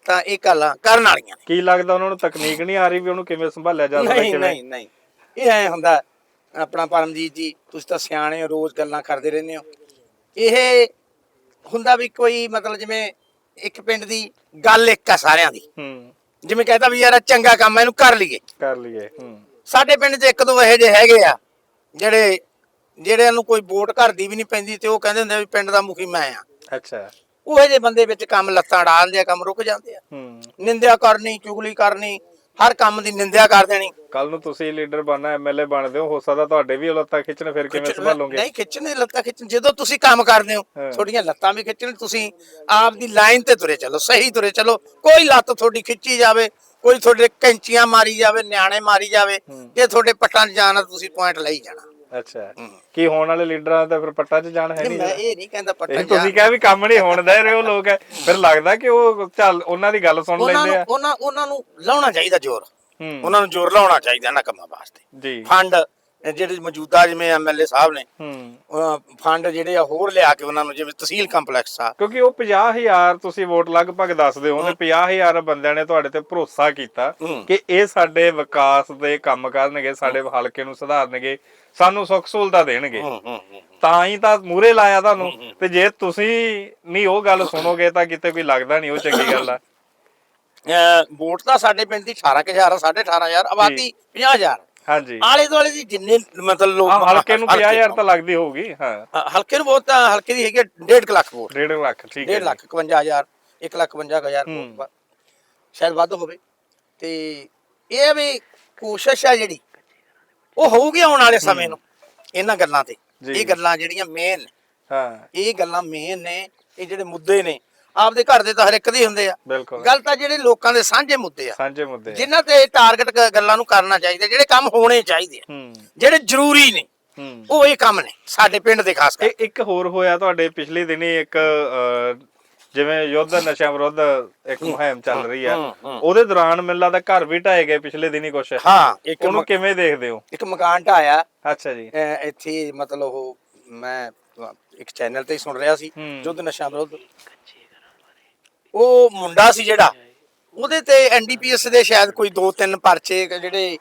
ਤਾਂ ਇਹ ਗੱਲਾਂ ਕਰਨ ਵਾਲੀਆਂ ਨੇ। ਕੀ ਲੱਗਦਾ ਉਹਨਾਂ ਨੂੰ ਤਕਨੀਕ ਨਹੀਂ ਆ ਰਹੀ ਵੀ ਉਹਨੂੰ ਕਿਵੇਂ ਸੰਭਾਲਿਆ ਜਾ ਸਕਦਾ ਨਹੀਂ ਕਿਵੇਂ? ਨਹੀਂ ਨਹੀਂ। ਇਹ ਐ ਹੁੰਦਾ ਆਪਣਾ ਪਰਮਜੀਤ ਜੀ ਤੁਸੀਂ ਤਾਂ ਸਿਆਣੇ ਹੋ ਰੋਜ਼ ਗੱਲਾਂ ਕਰਦੇ ਰਹਿੰਦੇ ਹੋ। ਇਹ ਹੁੰਦਾ ਵੀ ਕੋਈ ਮਤਲਬ ਜਿਵੇਂ ਇੱਕ ਪਿੰਡ ਦੀ ਗੱਲ ਇੱਕ ਆ ਸਾਰਿਆਂ ਦੀ। ਹੂੰ। ਜਿਵੇਂ ਕਹਿੰਦਾ ਵੀ ਯਾਰ ਇਹ ਚੰਗਾ ਕੰਮ ਇਹਨੂੰ ਕਰ ਲਈਏ। ਕਰ ਲਈਏ ਹੂੰ। ਸਾਡੇ ਪਿੰਡ 'ਚ ਇੱਕ ਦੋ ਇਹੋ ਜਿਹੇ ਹੈਗੇ ਆ ਜਿਹੜੇ ਜਿਹੜਿਆਂ ਨੂੰ ਕੋਈ ਵੋਟ ਘਰ ਦੀ ਵੀ ਨਹੀਂ ਪੈਂਦੀ ਤੇ ਉਹ ਕਹਿੰਦੇ ਹੁੰਦੇ ਆ ਵੀ ਪਿੰਡ ਦਾ ਮੁਖੀ ਮੈਂ ਆ। ਅੱਛਾ। ਉਹ ਜਿਹੇ ਬੰਦੇ ਵਿੱਚ ਕੰਮ ਲੱਤਾਂ ਡਾਲਦੇ ਆ ਕੰਮ ਰੁਕ ਜਾਂਦੇ ਆ। ਹੂੰ। ਨਿੰਦਿਆ ਕਰਨੀ ਚੁਗਲੀ ਕਰਨੀ ਹਰ ਕੰਮ ਦੀ ਨਿੰਦਿਆ ਕਰ ਦੇਣੀ ਕੱਲ ਨੂੰ ਤੁਸੀਂ ਲੀਡਰ ਬਣਨਾ ਐਮਐਲਏ ਬਣਦੇ ਹੋ ਹੋ ਸਕਦਾ ਤੁਹਾਡੇ ਵੀ ਲੱਤਾਂ ਖਿੱਚਣ ਫਿਰ ਕਿਵੇਂ ਸੰਭਾਲੋਗੇ ਨਹੀਂ ਖਿੱਚਣੇ ਲੱਤਾਂ ਖਿੱਚਣ ਜਦੋਂ ਤੁਸੀਂ ਕੰਮ ਕਰਦੇ ਹੋ। ਤੁਹਾਡੀਆਂ ਲੱਤਾਂ ਵੀ ਖਿੱਚਣ ਤੁਸੀਂ ਆਪ ਦੀ ਲਾਈਨ ਤੇ ਤੁਰੇ ਚੱਲੋ ਸਹੀ ਤੁਰੇ ਚੱਲੋ ਕੋਈ ਲੱਤ ਤੁਹਾਡੀ ਖਿੱਚੀ ਜਾਵੇ ਕੋਈ ਤੁਹਾਡੇ ਕੈਂਚੀਆਂ ਮਾਰੀ ਜਾਵੇ ਨਿਆਣੇ ਮਾਰੀ ਜਾਵੇ। ਜੇ ਤੁਹਾਡੇ ਪੱਟਾਂ ਜਾਣਾ ਤੁਸੀਂ ਪੁਆਇੰਟ ਲਈ ਜਾਣਾ ਅੱਛਾ। ਕੀ ਹੋਣ ਵਾਲੇ ਲੀਡਰਾਂ ਦਾ ਫਿਰ ਪੱਟਾਂ 'ਚ ਜਾਣ ਹੈ ਨਹੀਂ, ਨਹੀਂ ਮੈਂ ਇਹ ਨਹੀਂ ਕਹਿੰਦਾ ਪੱਟਾਂ ਇਹ 'ਚ ਤੁਸੀਂ। ਕਿਹਾ ਵੀ ਕੰਮ ਨਹੀਂ ਹੋਣ ਦੇ ਰਹੇ ਉਹ ਲੋਕ ਹੈ। ਫਿਰ ਲੱਗਦਾ ਕਿ ਉਹ ਚੱਲ ਉਹਨਾਂ ਦੀ ਗੱਲ ਸੁਣ ਲੈਂਦੇ ਆ। ਉਹਨਾਂ ਉਹਨਾਂ ਨੂੰ ਲਾਉਣਾ ਚਾਹੀਦਾ ਜ਼ੋਰ। ਉਹਨਾਂ ਨੂੰ ਜ਼ੋਰ ਲਾਉਣਾ ਚਾਹੀਦਾ ਇਹਨਾਂ ਕੰਮਾਂ ਵਾਸਤੇ। ਜੀ। ਫੰਡ ਜਿਹੜੇ ਮੌਜੂਦਾ ਜਿਵੇਂ ਐਮਐਲਏ ਸਾਹਿਬ ਨੇ ਹੂੰ। ਫੰਡ ਜਿਹੜੇ ਆ ਹੋਰ ਲਿਆ ਕੇ ਉਹਨਾਂ ਨੂੰ ਜਿਵੇਂ ਤਹਿਸੀਲ ਕੰਪਲੈਕਸ ਆ। ਕਿਉਂਕਿ ਉਹ 50000 ਤੁਸੀਂ ਵੋਟ ਲਗਭਗ ਦੱਸਦੇ ਹੋ। ਤੇ 50000 ਬੰਦਿਆਂ ਨੇ ਤੁਹਾਡੇ ਤੇ ਭਰੋਸਾ ਕੀਤਾ। ਕਿ ਇਹ ਸਾਡੇ ਵਿਕਾਸ ਦੇ ਕੰਮ ਕਰਨਗੇ ਸਾਡੇ ਹਲਕੇ ਨੂੰ ਸੁਧਾਰਨਗੇ ਸਾਨੂੰ ਸੁੱਖ ਸਹੂਲਤਾਂ ਦੇਣਗੇ। ਤਾਂ ਹੀ ਤਾਂ ਮੂਰੇ ਲਾਇਆ ਤੁਹਾਨੂੰ। ਤੇ ਜੇ ਤੁਸੀਂ ਨਹੀਂ ਉਹ ਗੱਲ ਸੁਣੋਗੇ ਤਾਂ ਕਿਤੇ ਕੋਈ ਲੱਗਦਾ ਨਹੀਂ ਉਹ ਚੰਗੀ ਗੱਲ ਆ। ਵੋਟ ਤਾਂ ਸਾਡੇ ਪਿੰਡ ਦੀ 18000 ਆ 18500 ਆਬਾਦੀ 50000 ਹਾਂਜੀ। ਆਲੇ ਦੁਆਲੇ ਦੀ ਜਿੰਨੇ ਮਤਲਬ ਲੋਕ ਹਾਂ ਹਲਕੇ ਨੂੰ 50000 ਤਾਂ। ਲੱਗਦੀ ਹੋਊਗੀ ਹਾਂ। ਹਲਕੇ ਨੂੰ ਬਹੁਤ ਤਾਂ ਹਲਕੇ ਦੀ ਹੈਗੀ 1.5 ਲੱਖ ਵੋਟ। 1.5 ਲੱਖ ਠੀਕ ਹੈ 1.5 ਲੱਖ 51000 1 ਲੱਖ 51000 ਹੂੰ। ਵੋਟ ਸ਼ਾਇਦ ਵੱਧ ਹੋਵੇ। ਤੇ ਇਹ ਆ ਵੀ ਕੋਸ਼ਿਸ਼ ਆ ਜਿਹੜੀ ਉਹ ਹੋਊਗੀ ਆਉਣ ਵਾਲੇ ਸਮੇਂ ਨੂੰ ਇਹਨਾਂ ਗੱਲਾਂ ਤੇ। ਜੀ। ਇਹ ਗੱਲਾਂ ਜਿਹੜੀਆਂ ਮੇਨ ਹਾਂ। ਇਹ ਗੱਲਾਂ ਮੇਨ ਨੇ ਇਹ ਜਿਹੜੇ ਮੁੱਦੇ ਨੇ ਆਪਦੇ ਘਰ ਦੇ ਤਾਂ ਹਰ ਇੱਕ ਦੇ ਹੁੰਦੇ ਆ। ਬਿਲਕੁਲ। ਗੱਲ ਤਾਂ ਜਿਹੜੇ ਲੋਕਾਂ ਦੇ ਸਾਂਝੇ ਮੁੱਦੇ ਆ। ਸਾਂਝੇ ਮੁੱਦੇ। ਜਿਨ੍ਹਾਂ ਤੇ ਟਾਰਗੇਟ ਗੱਲਾਂ ਨੂੰ ਕਰਨਾ ਚਾਹੀਦਾ ਜਿਹੜੇ ਕੰਮ ਹੋਣੇ ਚਾਹੀਦੇ ਆ। ਜਿਹੜੇ ਜ਼ਰੂਰੀ ਨੇ ਉਹ ਇਹ ਕੰਮ ਨੇ ਸਾਡੇ ਪਿੰਡ ਦੇ ਖਾਸ ਕਰ ਇੱਕ ਹੋਰ ਹੋਇਆ ਤੁਹਾਡੇ ਪਿਛਲੇ ਦਿਨੀ ਇੱਕ ਜਿਵੇਂ ਯੁੱਧ ਨਸ਼ਿਆਂ ਵਿਰੁੱਧ ਇੱਕ ਮੁਹਿੰਮ ਚੱਲ ਰਹੀ ਆ। ਉਹਦੇ ਦੌਰਾਨ ਮੈਨੂੰ ਲੱਗਦਾ ਘਰ ਵੀ ਢਾਏ ਗਏ ਪਿਛਲੇ ਦਿਨੀ ਕੁਛ। ਹਾਂ ਉਹਨੂੰ ਕਿਵੇਂ ਦੇਖਦੇ ਹੋ? ਇੱਕ ਮਕਾਨ ਢਾਇਆ। ਅੱਛਾ ਜੀ। ਇੱਥੇ ਮਤਲਬ ਉਹ ਮੈਂ ਇੱਕ ਚੈਨਲ ਤੇ ਹੀ ਸੁਣ ਰਿਹਾ ਸੀ। ਜੁੱਧ ਨਸ਼ਾ ਵਿਰੁੱਧ। ਉਹ ਮੁੰਡਾ ਸੀ ਜਿਹੜਾ ਉਹਦੇ ਤੇ ਐਨਡੀਪੀਐਸ ਦੇ ਸ਼ਾਇਦ ਕੋਈ ਦੋ ਤਿੰਨ ਪਰਚੇ ਜਿਹੜੇ।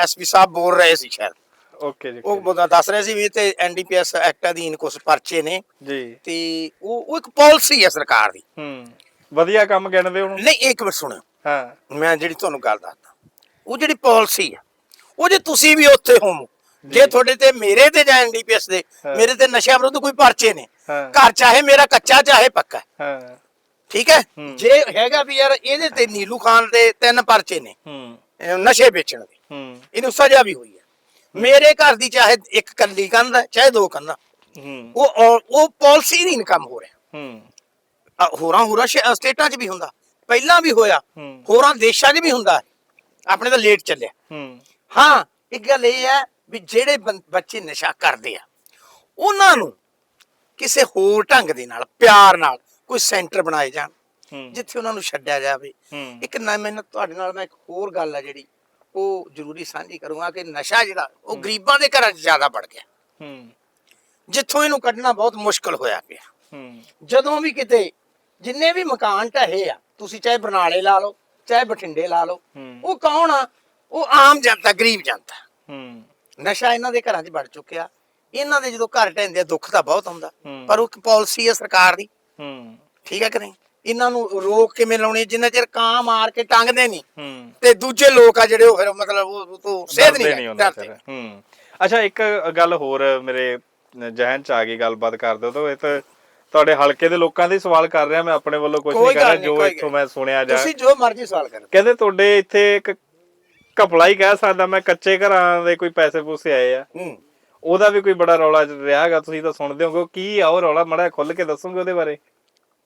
ਐਸਪੀ ਸਾਹਿਬ ਬੋਲ ਰਹੇ ਸੀ ਸ਼ਾਇਦ। ਓਕੇ ਜੀ ਉਹ ਬੰਦਾ ਦੱਸ ਰਿਹਾ ਸੀ ਵੀ ਤੇ ਐਨਡੀਪੀਐਸ ਐਕਟ ਅਧੀਨ ਕੁਝ ਪਰਚੇ ਨੇ। ਜੀ। ਤੇ ਉਹ ਉਹ ਇੱਕ ਪਾਲਿਸੀ ਹੈ ਸਰਕਾਰ ਦੀ। ਹੂੰ ਵਧੀਆ ਕੰਮ ਗਿਣਦੇ ਉਹਨੂੰ? ਨਹੀਂ ਇੱਕ ਮਿੰਟ ਸੁਣਿਓ ਹਾਂ। ਮੈਂ ਜਿਹੜੀ ਤੁਹਾਨੂੰ ਗੱਲ ਦੱਸਦਾ ਉਹ ਜਿਹੜੀ ਪਾਲਿਸੀ ਆ ਉਹ ਜੇ ਤੁਸੀਂ ਵੀ ਉੱਥੇ ਹੋਵੋ ਜੇ ਤੁਹਾਡੇ ਤੇ ਮੇਰੇ ਤੇ ਜਾਂ ਐਨਡੀਪੀਐਸ ਦੇ ਹਾਂ। ਮੇਰੇ ਤੇ ਨਸ਼ਾ ਵਿਰੁੱਧ ਕੋਈ ਪਰਚੇ ਨੇ ਹਾਂ। ਘਰ ਚਾਹੇ ਮੇਰਾ ਕੱਚਾ ਚਾਹੇ ਪੱਕਾ ਹਾਂ। ਠੀਕ ਹੈ। ਜੇ ਹੈਗਾ ਵੀ ਯਾਰ ਇਹਦੇ ਤੇ ਨੀਲੂ ਖਾਨ ਦੇ ਤਿੰਨ ਪਰਚੇ ਨੇ ਨਸ਼ੇ ਵੇਚਣ ਦੇ। ਹੂੰ। ਇਹਨੂੰ ਸਜ਼ਾ ਵੀ ਹੋਈ ਹੈ। ਮੇਰੇ ਘਰ ਦੀ ਚਾਹੇ ਇੱਕ ਕੱਲੀ ਕੰਧ ਹੈ ਚਾਹੇ ਦੋ ਕੰਧਾਂ ਹੂੰ। ਉਹ ਉਹ- ਪਾਲਿਸੀ ਨਹੀਂ ਕੰਮ ਹੋ ਰਿਹਾ। ਹੋਰਾਂ ਹੋਰਾਂ ਸਟੇਟਾਂ 'ਚ ਵੀ ਹੁੰਦਾ। ਪਹਿਲਾਂ ਵੀ ਹੋਇਆ। ਹੋਰਾਂ ਦੇਸ਼ਾਂ 'ਚ ਵੀ ਹੁੰਦਾ। ਆਪਣੇ ਤਾਂ ਲੇਟ ਚੱਲਿਆ। ਹੂੰ। ਹਾਂ ਇੱਕ ਗੱਲ ਇਹ ਹੈ ਵੀ ਜਿਹੜੇ ਬੱਚੇ ਨਸ਼ਾ ਕਰਦੇ ਆ ਉਹਨਾਂ ਨੂੰ ਕਿਸੇ ਹੋਰ ਢੰਗ ਦੇ ਨਾਲ ਪਿਆਰ ਨਾਲ ਕੋਈ ਸੈਂਟਰ ਬਣਾਏ ਜਾਣ ਜਿੱਥੇ ਉਹਨਾਂ ਨੂੰ ਛੱਡਿਆ ਜਾਵੇ। ਇੱਕ ਨਾ ਮੈਨੂੰ ਤੁਹਾਡੇ ਨਾਲ ਮੈਂ ਇੱਕ ਹੋਰ ਗੱਲ ਆ ਜਿਹੜੀ ਉਹ ਜ਼ਰੂਰੀ ਸਾਂਝੀ ਕਰੂੰਗਾ ਕਿ ਨਸ਼ਾ ਜਿਹੜਾ ਉਹ ਗਰੀਬਾਂ ਦੇ ਘਰਾਂ 'ਚ ਜ਼ਿਆਦਾ ਵੜ ਗਿਆ। ਜਿੱਥੋਂ ਇਹਨੂੰ ਕੱਢਣਾ ਬਹੁਤ ਮੁਸ਼ਕਲ ਹੋਇਆ ਪਿਆ। ਜਦੋਂ ਵੀ ਕਿਤੇ ਜਿੰਨੇ ਵੀ ਮਕਾਨ ਢਹੇ ਆ ਤੁਸੀਂ ਚਾਹੇ ਬਰਨਾਲੇ ਲਾ ਲਓ ਚਾਹੇ ਬਠਿੰਡੇ ਲਾ ਲਓ ਉਹ ਕੌਣ ਆ? ਉਹ ਆਮ ਜਨਤਾ ਗਰੀਬ ਜਨਤਾ। ਨਸ਼ਾ ਇਹਨਾਂ ਦੇ ਘਰਾਂ 'ਚ ਵੜ ਚੁੱਕਿਆ। ਇਹਨਾਂ ਦੇ ਜਦੋਂ ਘਰ ਢਹਿੰਦੇ ਆ ਦੁੱਖ ਤਾਂ ਬਹੁਤ ਆਉਂਦਾ ਹੂੰ। ਪਰ ਉਹ ਇੱਕ ਪਾਲਿਸੀ ਹੈ ਸਰਕਾਰ ਦੀ। ਹੂੰ। ਠੀਕ ਹੈ ਕਿ ਨਹੀਂ? ਇਹਨਾਂ ਨੂੰ ਰੋਕ ਕਿਵੇਂ ਲਾਉਣੀ? ਜਿੰਨਾ ਚਿਰ ਕਾਂ ਮਾਰ ਕੇ ਟੰਗਦੇ ਨਹੀਂ ਹੂੰ। ਤੇ ਦੂਜੇ ਲੋਕ ਆ ਜਿਹੜੇ ਉਹ ਫਿਰ ਮਤਲਬ ਉਹ ਤੋਂ ਸੇਧ ਨਹੀਂ ਨਹੀਂ ਹੈ, ਅੱਛਾ ਇੱਕ ਗੱਲ ਹੋਰ ਮੇਰੇ ਜਹਨ ਚ ਆ ਗਈ ਗੱਲਬਾਤ ਕਰ ਦਿਓ ਤਾਂ। ਇਹ ਤਾਂ ਤੁਹਾਡੇ ਹਲਕੇ ਦੇ ਲੋਕਾਂ ਦੇ ਸਵਾਲ ਕਰ ਰਿਹਾ ਮੈਂ ਆਪਣੇ ਵੱਲੋਂ ਕੁਝ ਨਹੀਂ ਕਰ ਰਿਹਾ ਜੋ ਇੱਥੋਂ ਮੈਂ ਸੁਣਿਆ ਜਾ ਤੁਸੀਂ ਜੋ ਮਰਜ਼ੀ ਸਵਾਲ ਕਰੋ। ਕਹਿੰਦੇ ਤੁਹਾਡੇ ਇੱਥੇ ਇੱਕ ਘਪਲਾ ਹੀ ਕਹਿ ਸਕਦਾ ਮੈਂ ਕੱਚੇ ਘਰਾਂ ਦੇ ਕੋਈ ਪੈਸੇ ਪੂਸੇ ਆਏ ਆ। ਹੂੰ। ਉਹਦਾ ਵੀ ਕੋਈ ਬੜਾ ਰੌਲਾ ਰਿਹਾ ਹੈਗਾ ਤੁਸੀਂ ਤਾਂ ਸੁਣਦੇ ਹੋਗੇ ਕੀ ਆ ਉਹ ਰੌਲਾ ਮੜਾ ਖੁੱਲ ਕੇ ਦੱਸੋਗੇ ਉਹਦੇ ਬਾਰੇ?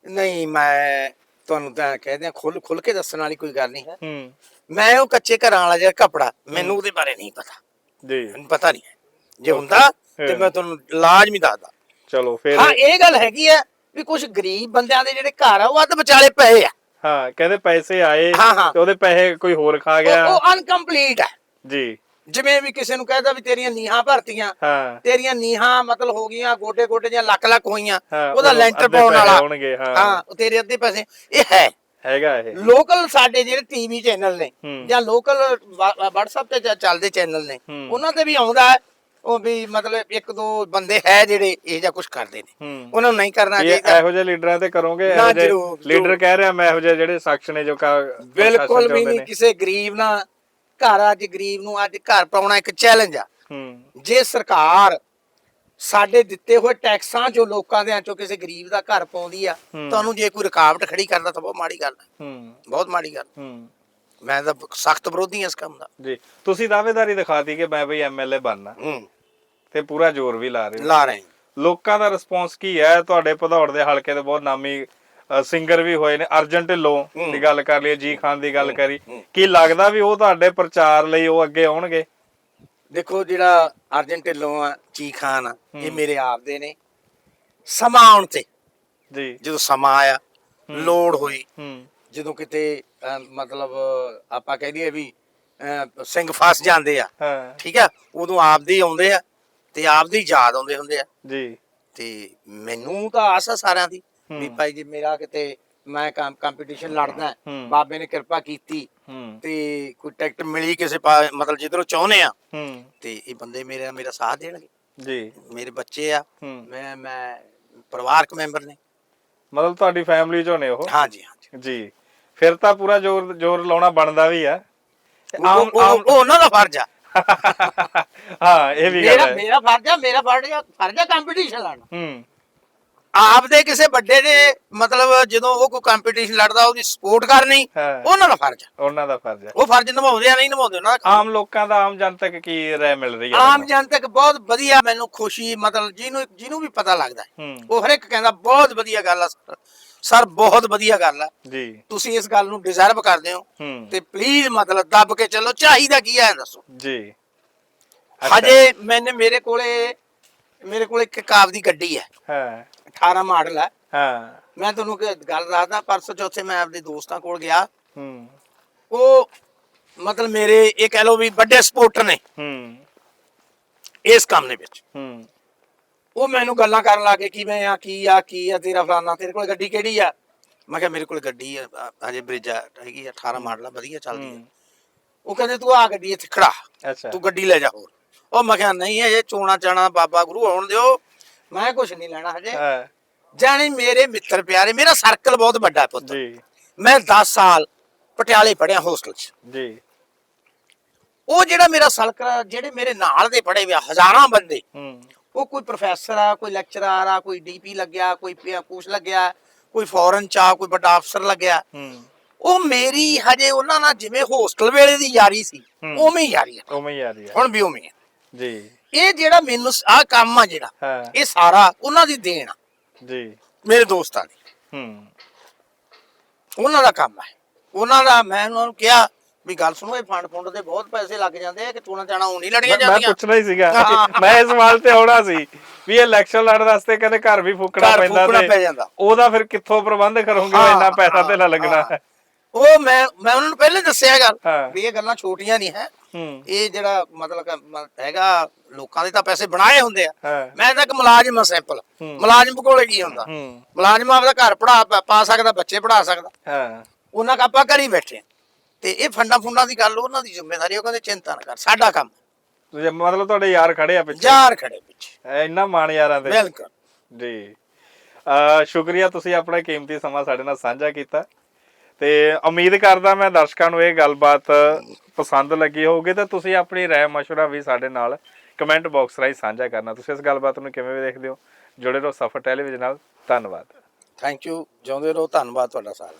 ਨਹੀਂ ਮੈਂ ਤੁਹਾਨੂੰ ਤਾਂ ਕਹਿ ਦਿਆਂ ਖੁੱਲ ਖੁੱਲ ਕੇ ਦੱਸਣ ਵਾਲੀ ਕੋਈ ਗੱਲ ਨਹੀਂ ਹੈ। ਹੂੰ। ਮੈਂ ਉਹ ਕੱਚੇ ਘਰਾਂ ਵਾਲਾ ਜਿਹੜਾ ਕਪੜਾ ਮੈਨੂੰ ਉਹਦੇ ਬਾਰੇ ਨਹੀਂ ਪਤਾ। ਜੀ। ਮੈਨੂੰ ਪਤਾ ਨਹੀਂ ਹੈ। ਜੇ ਹੁੰਦਾ ਤੇ। ਮੈਂ ਤੁਹਾਨੂੰ ਲਾਜ਼ਮੀ ਦੱਸਦਾ। ਚਲੋ ਫਿਰ ਹਾਂ ਇਹ ਗੱਲ ਹੈਗੀ ਹੈ ਵੀ ਕੁਝ ਗਰੀਬ ਬੰਦਿਆਂ ਦੇ ਜਿਹੜੇ ਘਰ ਆ ਉਹ ਅੱਧ ਵਿਚਾਲੇ ਪਏ ਆ। ਹਾਂ ਕਹਿੰਦੇ ਪੈਸੇ ਆਏ ਹਾਂ, ਹਾਂ। ਤੇ ਉਹਦੇ ਪੈਸੇ ਕੋਈ ਹੋਰ ਖਾ ਉਹ- ਗਿਆ ਉਹ ਅਨਕੰਪਲੀਟ ਹੈ। ਜੀ। ਜਿਵੇਂ ਵੀ ਕਿਸੇ ਨੂੰ ਕਹਿਦਾ ਵੀ ਤੇਰੀਆਂ ਨੀਹਾਂ ਭਰਤੀਆਂ ਹਾਂ। ਤੇਰੀਆਂ ਨੀਹਾਂ ਮਤਲਬ ਹੋ ਗਈਆਂ ਗੋਡੇ ਗੋਡੇ ਦੀਆਂ ਲੱਕ ਲੱਕ ਹੋਈਆਂ ਉਹਦਾ ਲੈਂਟਰ ਪਾਉਣ ਵਾਲਾ। ਹਾਂ। ਤੇਰੇ ਅੱਧੇ ਪੈਸੇ। ਇਹ ਹੈ। ਹੈਗਾ ਇਹ। ਲੋਕਲ ਸਾਡੇ ਜਿਹੜੇ ਟੀਵੀ ਚੈਨਲ ਨੇ। ਜਾਂ ਲੋਕਲ WhatsApp ਤੇ ਚੱਲਦੇ ਚੈਨਲ ਨੇ। ਉਹਨਾਂ ਤੇ ਵੀ ਆਉਂਦਾ ਉਹ ਵੀ ਮਤਲਬ ਇੱਕ ਦੋ ਬੰਦੇ ਹੈ ਜਿਹੜੇ ਇਹ ਜਾਂ ਕੁਝ ਕਰਦੇ ਨੇ। ਉਹਨਾਂ ਨੂੰ ਨਹੀਂ ਕਰਨਾ ਚਾਹੀਦਾ। ਇਹੋ ਜਿਹੇ ਲੀਡਰਾਂ ਤੇ ਕਰੋਗੇ ਨਾ, ਇਹੋ ਜਿਹੇ ਜ਼ਰੂਰ, ਲੀਡਰ। ਕਹਿ ਰਿਹਾ ਮੈਂ ਇਹੋ ਜਿਹੇ ਜਿਹੜੇ ਸ਼ਖਸ ਨੇ ਜੋ ਬਿਲਕੁਲ ਵੀ ਨਹੀਂ ਕਿਸੇ ਗਰੀਬ ਨਾਲ ਘਰ ਅੱਜ ਗਰੀਬ ਨੂੰ ਅੱਜ ਘਰ ਪਾਉਣਾ ਇੱਕ ਚੈਲੰਜ ਆ। ਹੂੰ। ਜੇ ਸਰਕਾਰ ਸਾਡੇ ਦਿੱਤੇ ਹੋਏ ਟੈਕਸਾਂ ਚੋਂ ਲੋਕਾਂ ਦੇ ਚੋਂ ਕਿਸੇ ਗਰੀਬ ਦਾ ਘਰ ਪਾਉਂਦੀ ਆ ਹੂੰ। ਤੁਹਾਨੂੰ ਜੇ ਕੋਈ ਰੁਕਾਵਟ ਖੜੀ ਕਰਦਾ ਤਾਂ ਬਹੁਤ ਮਾੜੀ ਗੱਲ ਹੈ ਹੂੰ। ਬਹੁਤ ਮਾੜੀ ਗੱਲ। ਹੂੰ। ਮੈਂ ਤਾਂ ਸਖਤ ਵਿਰੋਧੀ ਹਾਂ ਇਸ ਕੰਮ ਦਾ। ਜੀ। ਤੁਸੀਂ ਦਾਅਵੇਦਾਰੀ ਦਿਖਾਤੀ ਕਿ ਮੈਂ ਬਈ ਐਮਐਲਏ ਬਣਨਾ। ਹੂੰ। ਤੇ ਪੂਰਾ ਜ਼ੋਰ ਵੀ ਲਾ ਰਹੇ ਹੋ। ਲਾ ਰਹੇ ਹਾਂ। ਲੋਕਾਂ ਦਾ ਰਿਸਪੌਂਸ ਕੀ ਹੈ? ਤੁਹਾਡੇ ਭਦੌੜ ਦੇ ਹਲਕੇ ਦੇ ਬਹੁਤ ਨਾਮੀ ਸਿੰਗਰ ਵੀ ਹੋਏ ਨੇ ਅਰਜਨ ਢਿੱਲੋਂ। ਦੀ ਗੱਲ ਕਰ ਲਈਏ ਜੀ ਖਾਨ ਦੀ ਗੱਲ ਕਰੀ। ਕੀ ਲੱਗਦਾ ਵੀ ਉਹ ਤੁਹਾਡੇ ਪ੍ਰਚਾਰ ਲਈ ਉਹ ਅੱਗੇ ਆਉਣਗੇ? ਦੇਖੋ ਜਿਹੜਾ ਅਰਜਨ ਢਿੱਲੋਂ ਆ ਚੀ ਖਾਨ ਆ ਇਹ ਮੇਰੇ ਆਪ ਦੇ ਨੇ। ਸਮਾਂ ਆਉਣ ਤੇ ਜੀ। ਜਦੋਂ ਸਮਾਂ ਆਇਆ ਲੋੜ ਹੋਈ ਜਦੋਂ ਕਿਤੇ ਮਤਲਬ ਆਪਾਂ ਕਹਿ ਦਈਏ ਵੀ ਸਿੰਘ ਫਸ ਜਾਂਦੇ ਆ ਠੀਕ ਆ? ਉਦੋਂ ਆਪਦੇ ਆਉਂਦੇ ਆ ਤੇ ਆਪਦੇ ਹੀ ਯਾਦ ਆਉਂਦੇ ਹੁੰਦੇ ਆ। ਜੀ। ਤੇ ਮੈਨੂੰ ਤਾਂ ਆਸ ਆ ਸਾਰਿਆਂ ਦੀ ਵੀ। ਭਾਈ ਜੀ ਮੇਰਾ ਕਿਤੇ ਮੈਂ ਕੰਪੀਟੀਸ਼ਨ ਲੜਦਾ। ਬਾਬੇ ਨੇ ਕਿਰਪਾ ਕੀਤੀ ਤੇ ਕੋਈ ਟਿਕਟ ਮਿਲੀ ਕਿਸੇ ਮਤਲਬ ਜਿੱਧਰੋਂ ਚਾਹੁੰਦੇ ਆ ਤੇ ਇਹ ਬੰਦੇ ਮੇਰਾ ਮੇਰਾ ਸਾਥ ਦੇਣਗੇ। ਜੀ। ਮੇਰੇ ਬੱਚੇ ਆ ਮੈਂ ਮੈਂ ਪਰਿਵਾਰਕ ਮੈਂਬਰ ਨੇ। ਮਤਲਬ ਤੁਹਾਡੀ ਫੈਮਿਲੀ ਚੋਂ ਨੇ ਉਹ? ਹਾਂਜੀ ਹਾਂਜੀ। ਜੀ। ਫਿਰ ਤਾਂ ਪੂਰਾ ਜ਼ੋਰ ਜ਼ੋਰ ਲਾਉਣਾ ਬਣਦਾ ਵੀ ਆ। ਉਹ ਉਹਨਾਂ ਦਾ ਫਰਜ਼ ਆ। ਹਾਂ ਇਹ ਵੀ ਗੱਲ ਮੇਰਾ ਮੇਰਾ ਫਰਜ਼ ਆ ਮੇਰਾ ਫਰਜ਼ ਆ ਫਰਜ਼ ਆ ਕੰਪੀਟੀਸ਼ਨ ਲੜਨਾ। ਹੂੰ। ਆਪਦੇ ਕਿਸੇ ਵੱਡੇ ਦੇ ਮਤਲਬ ਜਦੋਂ ਉਹ ਕੋਈ ਕੰਪੀਟੀਸ਼ਨ ਲੜਦਾ ਉਹਦੀ ਸਪੋਰਟ ਕਰਨੀ ਹਾਂ। ਉਹਨਾਂ ਦਾ ਫਰਜ਼ ਆ। ਉਹਨਾਂ ਦਾ ਫਰਜ਼ ਹੈ ਉਹ ਫਰਜ਼ ਨਿਭਾਉਂਦੇ ਆ ਨਹੀਂ ਨਿਭਾਉਂਦੇ ਉਹਨਾਂ ਦਾ। ਆਮ ਲੋਕਾਂ ਦਾ ਆਮ ਜਨਤਾ ਕੀ ਰਾਏ ਮਿਲ ਰਹੀ ਹੈ ਆਮ ਤੁਹਾਨੂੰ? ਜਨਤਕ ਬਹੁਤ ਵਧੀਆ ਮੈਨੂੰ ਖੁਸ਼ੀ ਮਤਲਬ ਜਿਹਨੂੰ ਜਿਹਨੂੰ ਵੀ ਪਤਾ ਲੱਗਦਾ ਹੈ। ਹੂੰ। ਉਹ ਹਰ ਇੱਕ ਕਹਿੰਦਾ ਬਹੁਤ ਵਧੀਆ ਗੱਲ ਆ ਸਰ। ਸਰ ਬਹੁਤ ਵਧੀਆ ਗੱਲ ਹੈ ਜੀ। ਤੁਸੀਂ ਇਸ ਗੱਲ ਨੂੰ ਡਿਜ਼ਰਵ ਕਰਦੇ ਹੋ। ਹੂੰ। ਤੇ ਪਲੀਜ਼ ਮਤਲਬ ਦੱਬ ਕੇ ਚੱਲੋ। ਚਾਹੀਦਾ ਕੀ ਹੈ ਦੱਸੋ। ਜੀ। ਅੱਛਾ। ਹਜੇ ਮੈਨੇ ਮੇਰੇ ਕੋਲੇ ਮੇਰੇ ਕੋਲੇ ਇੱਕ ਕਾਬ ਦੀ ਗੱਡੀ ਹੈ। ਹਾਂ। 18 ਮਾਡਲ ਹੈ। ਹਾਂ। ਮੈਂ ਤੁਹਾਨੂੰ ਇੱਕ ਗੱਲ ਦੱਸਦਾ ਪਰਸੋਂ ਚੌਥੇ ਮੈਂ ਆਪਣੇ ਦੋਸਤਾਂ ਕੋਲ ਗਿਆ। ਹੂੰ। ਉਹ ਮਤਲਬ ਮੇਰੇ ਇਹ ਕਹਿ ਲਓ ਵੀ ਵੱਡੇ ਸਪੋਰਟਰ ਨੇ। ਹੂੰ। ਇਸ ਕੰਮ ਦੇ ਵਿੱਚ। ਹੂੰ। ਉਹ ਮੈਨੂੰ ਗੱਲਾਂ ਕਰਨ ਲੱਗੇ ਕਿਵੇਂ ਆ ਕੀ ਆ ਕੀ ਆ ਤੇਰਾ ਫਲਾਨਾ ਤੇਰੇ ਕੋਲ ਗੱਡੀ ਕਿਹੜੀ ਆ? ਮੈਂ ਕਿਹਾ ਮੇਰੇ ਕੋਲ ਗੱਡੀ ਆ ਹਜੇ ਬ੍ਰਿਜਾ ਹੈਗੀ ਆ 18 ਮਾਡਲ ਆ ਵਧੀਆ ਚੱਲਦੀ ਆ ਹੂੰ। ਉਹ ਕਹਿੰਦੇ ਤੂੰ ਆ ਗੱਡੀ ਇੱਥੇ ਖੜਾ। ਅੱਛਾ। ਤੂੰ ਗੱਡੀ ਲੈ ਜਾ ਹੋਰ। ਉਹ ਮੈਂ ਕਿਹਾ ਨਹੀਂ ਇਹ ਚੋਣਾ ਚਾਣਾ ਬਾਬਾ ਗੁਰੂ ਆਉਣ ਦਿਓ। ਮੈਂ ਕੁਝ ਨਹੀਂ ਲੈਣਾ ਹਜੇ। ਹਾਂ। ਜਾਣੀ ਮੇਰੇ ਮਿੱਤਰ ਪਿਆਰੇ ਮੇਰਾ ਸਰਕਲ ਬਹੁਤ ਵੱਡਾ ਹੈ ਪੁੱਤ। ਜੀ। ਮੈਂ 10 ਸਾਲ ਪਟਿਆਲੇ ਪੜਿਆ ਹੋਸਟਲ 'ਚ। ਜੀ। ਉਹ ਜਿਹੜਾ ਮੇਰਾ ਸਰਕਲ ਜਿਹੜੇ ਮੇਰੇ ਨਾਲ ਦੇ ਪੜੇ ਹੋਏ ਹਜ਼ਾਰਾਂ ਬੰਦੇ। ਹੂੰ। ਉਹ ਕੋਈ ਪ੍ਰੋਫੈਸਰ ਆ ਕੋਈ ਲੈਕਚਰਰ ਆ ਕੋਈ ਡੀਪੀ ਲੱਗਿਆ ਕੋਈ ਕੁਛ ਲੱਗਿਆ ਕੋਈ ਫੋਰਨ ਚ ਆ ਕੋਈ ਵੱਡਾ ਅਫਸਰ ਲੱਗਿਆ। ਹੂੰ। ਉਹ ਮੇਰੀ ਹਜੇ ਉਹਨਾਂ ਨਾਲ ਜਿਵੇਂ ਹੋਸਟਲ ਵੇਲੇ ਦੀ ਯਾਰੀ ਸੀ। ਉਵੇਂ ਹੀ ਯਾਰੀ ਆ। ਉਵੇਂ ਹੀ ਆ। ਹੁਣ ਵੀ ਉਵੇਂ ਆ। ਜੀ। ਇਹ ਜਿਹੜਾ ਮੈਨੂੰ ਆ ਕੰਮ ਆ ਜਿਹੜਾ ਇਹ ਸਾਰਾ ਉਹਨਾਂ ਦੀ ਦੇਣ ਆ ਜੀ। ਮੇਰੇ ਦੋਸਤਾਂ ਦੀ। ਹੂੰ। ਉਹਨਾਂ ਦਾ ਕੰਮ ਹੈ ਉਹਨਾਂ ਦਾ ਮੈਂ ਉਹਨਾਂ ਨੂੰ ਕਿਹਾ ਵੀ ਗੱਲ ਸੁਣੋ ਇਹ ਫੰਡ ਫੁੰਡ ਦੇ ਬਹੁਤ ਪੈਸੇ ਲੱਗ ਜਾਂਦੇ ਆ ਕਿ ਚੋਣਾ ਚਾਣਾ ਉਹ ਨਹੀਂ ਲੜੀਆਂ ਮੈਂ ਮੈਂ ਜਾਂਦੀਆਂ। ਪੁੱਛਣਾ ਹੀ ਸੀਗਾ। ਮੈਂ ਇਸ ਸਵਾਲ ਤੇ ਆਉਣਾ ਸੀ ਵੀ ਇਹ ਇਲੈਕਸ਼ਨ ਲੜਨ ਵਾਸਤੇ ਕਹਿੰਦੇ ਘਰ ਵੀ ਫੂਕਣਾ ਪੈਂਦਾ ਫੂਕਣਾ ਤੇ ਪੈ ਜਾਂਦਾ। ਉਹਦਾ ਫਿਰ ਕਿੱਥੋਂ ਪ੍ਰਬੰਧ ਕਰੋਗੇ ਇੰਨਾ ਪੈਸਾ ਤੇ ਨਾ ਲੱਗਣਾ। ਉਹ ਮੈਂ ਮੈਂ ਉਹਨਾਂ ਨੂੰ ਪਹਿਲੇ ਦੱਸਿਆ। ਗੱਲ ਵੀ ਇਹ ਗੱਲਾਂ ਛੋਟੀਆਂ ਨਹੀਂ ਹੂੰ। ਇਹ ਜਿਹੜਾ ਮਤਲਬ ਕਿ ਮ- ਹੈਗਾ ਲੋਕਾਂ ਦੇ ਤਾਂ ਪੈਸੇ ਬਣਾਏ ਹੁੰਦੇ ਆ। ਹਾਂ। ਮੈਂ ਤਾਂ ਇੱਕ ਮੁਲਾਜ਼ਮ ਆ ਸਿੰਪਲ। ਮੁਲਾਜ਼ਮ ਕੋਲੇ ਕੀ ਹੁੰਦਾ? ਹੂੰ। ਮੁਲਾਜ਼ਮ ਆਪਦਾ ਘਰ ਪੜਾ ਪਾ ਸਕਦਾ ਬੱਚੇ ਪੜਾ ਸਕਦਾ। ਹਾਂ। ਉਹਨਾਂ ਕਾ ਆਪਾਂ ਘਰ ਬੈਠੇ ਆ। ਤੇ ਇਹ ਫੰਡਾ ਫੁੰਡਾ ਦੀ ਗੱਲ ਉਹਨਾਂ ਦੀ ਜ਼ਿੰਮੇਵਾਰੀ ਉਹ ਕਹਿੰਦੇ ਚਿੰਤਾ ਨਾ ਕਰ ਸਾਡਾ ਕੰਮ। ਤੁਸੀਂ ਮਤਲਬ ਤੁਹਾਡੇ ਯਾਰ ਖੜੇ ਆ ਪਿੱਛੇ? ਜਾਰ ਖੜੇ ਪਿੱਛੇ। ਐ ਇੰਨਾ ਮਾਣ ਯਾਰਾਂ ਦੇ। ਬਿਲਕੁਲ। ਜੀ। ਅ ਸ਼ੁਕਰੀਆ ਤੁਸੀਂ ਆਪਣਾ ਕੀਮਤੀ ਸਮਾਂ ਸਾਡੇ ਨਾਲ ਸਾਂਝਾ ਕੀਤਾ। ਤੇ ਉਮੀਦ ਕਰਦਾ ਮੈਂ ਦਰਸ਼ਕਾਂ ਨੂੰ ਇਹ ਗੱਲਬਾਤ ਪਸੰਦ ਲੱਗੀ ਹੋਊਗੀ ਤੇ ਤੁਸੀਂ ਆਪਣੀ ਰਾਏ ਮਸ਼ਵਰਾ ਵੀ ਸਾਡੇ ਨਾਲ ਕਮੈਂਟ ਬਾਕਸ ਰਾਹੀਂ ਸਾਂਝਾ ਕਰਨਾ। ਤੁਸੀਂ ਇਸ ਗੱਲਬਾਤ ਨੂੰ ਕਿਵੇਂ ਦੇਖਦੇ ਹੋ? ਜੁੜੇ ਰਹੋ ਸਫਰ ਟੈਲੀਵਿਜ਼ਨ ਨਾਲ। ਧੰਨਵਾਦ। ਥੈਂਕ ਯੂ ਜਿਉਂਦੇ ਰਹੋ। ਧੰਨਵਾਦ ਤੁਹਾਡਾ ਸਾਰਾ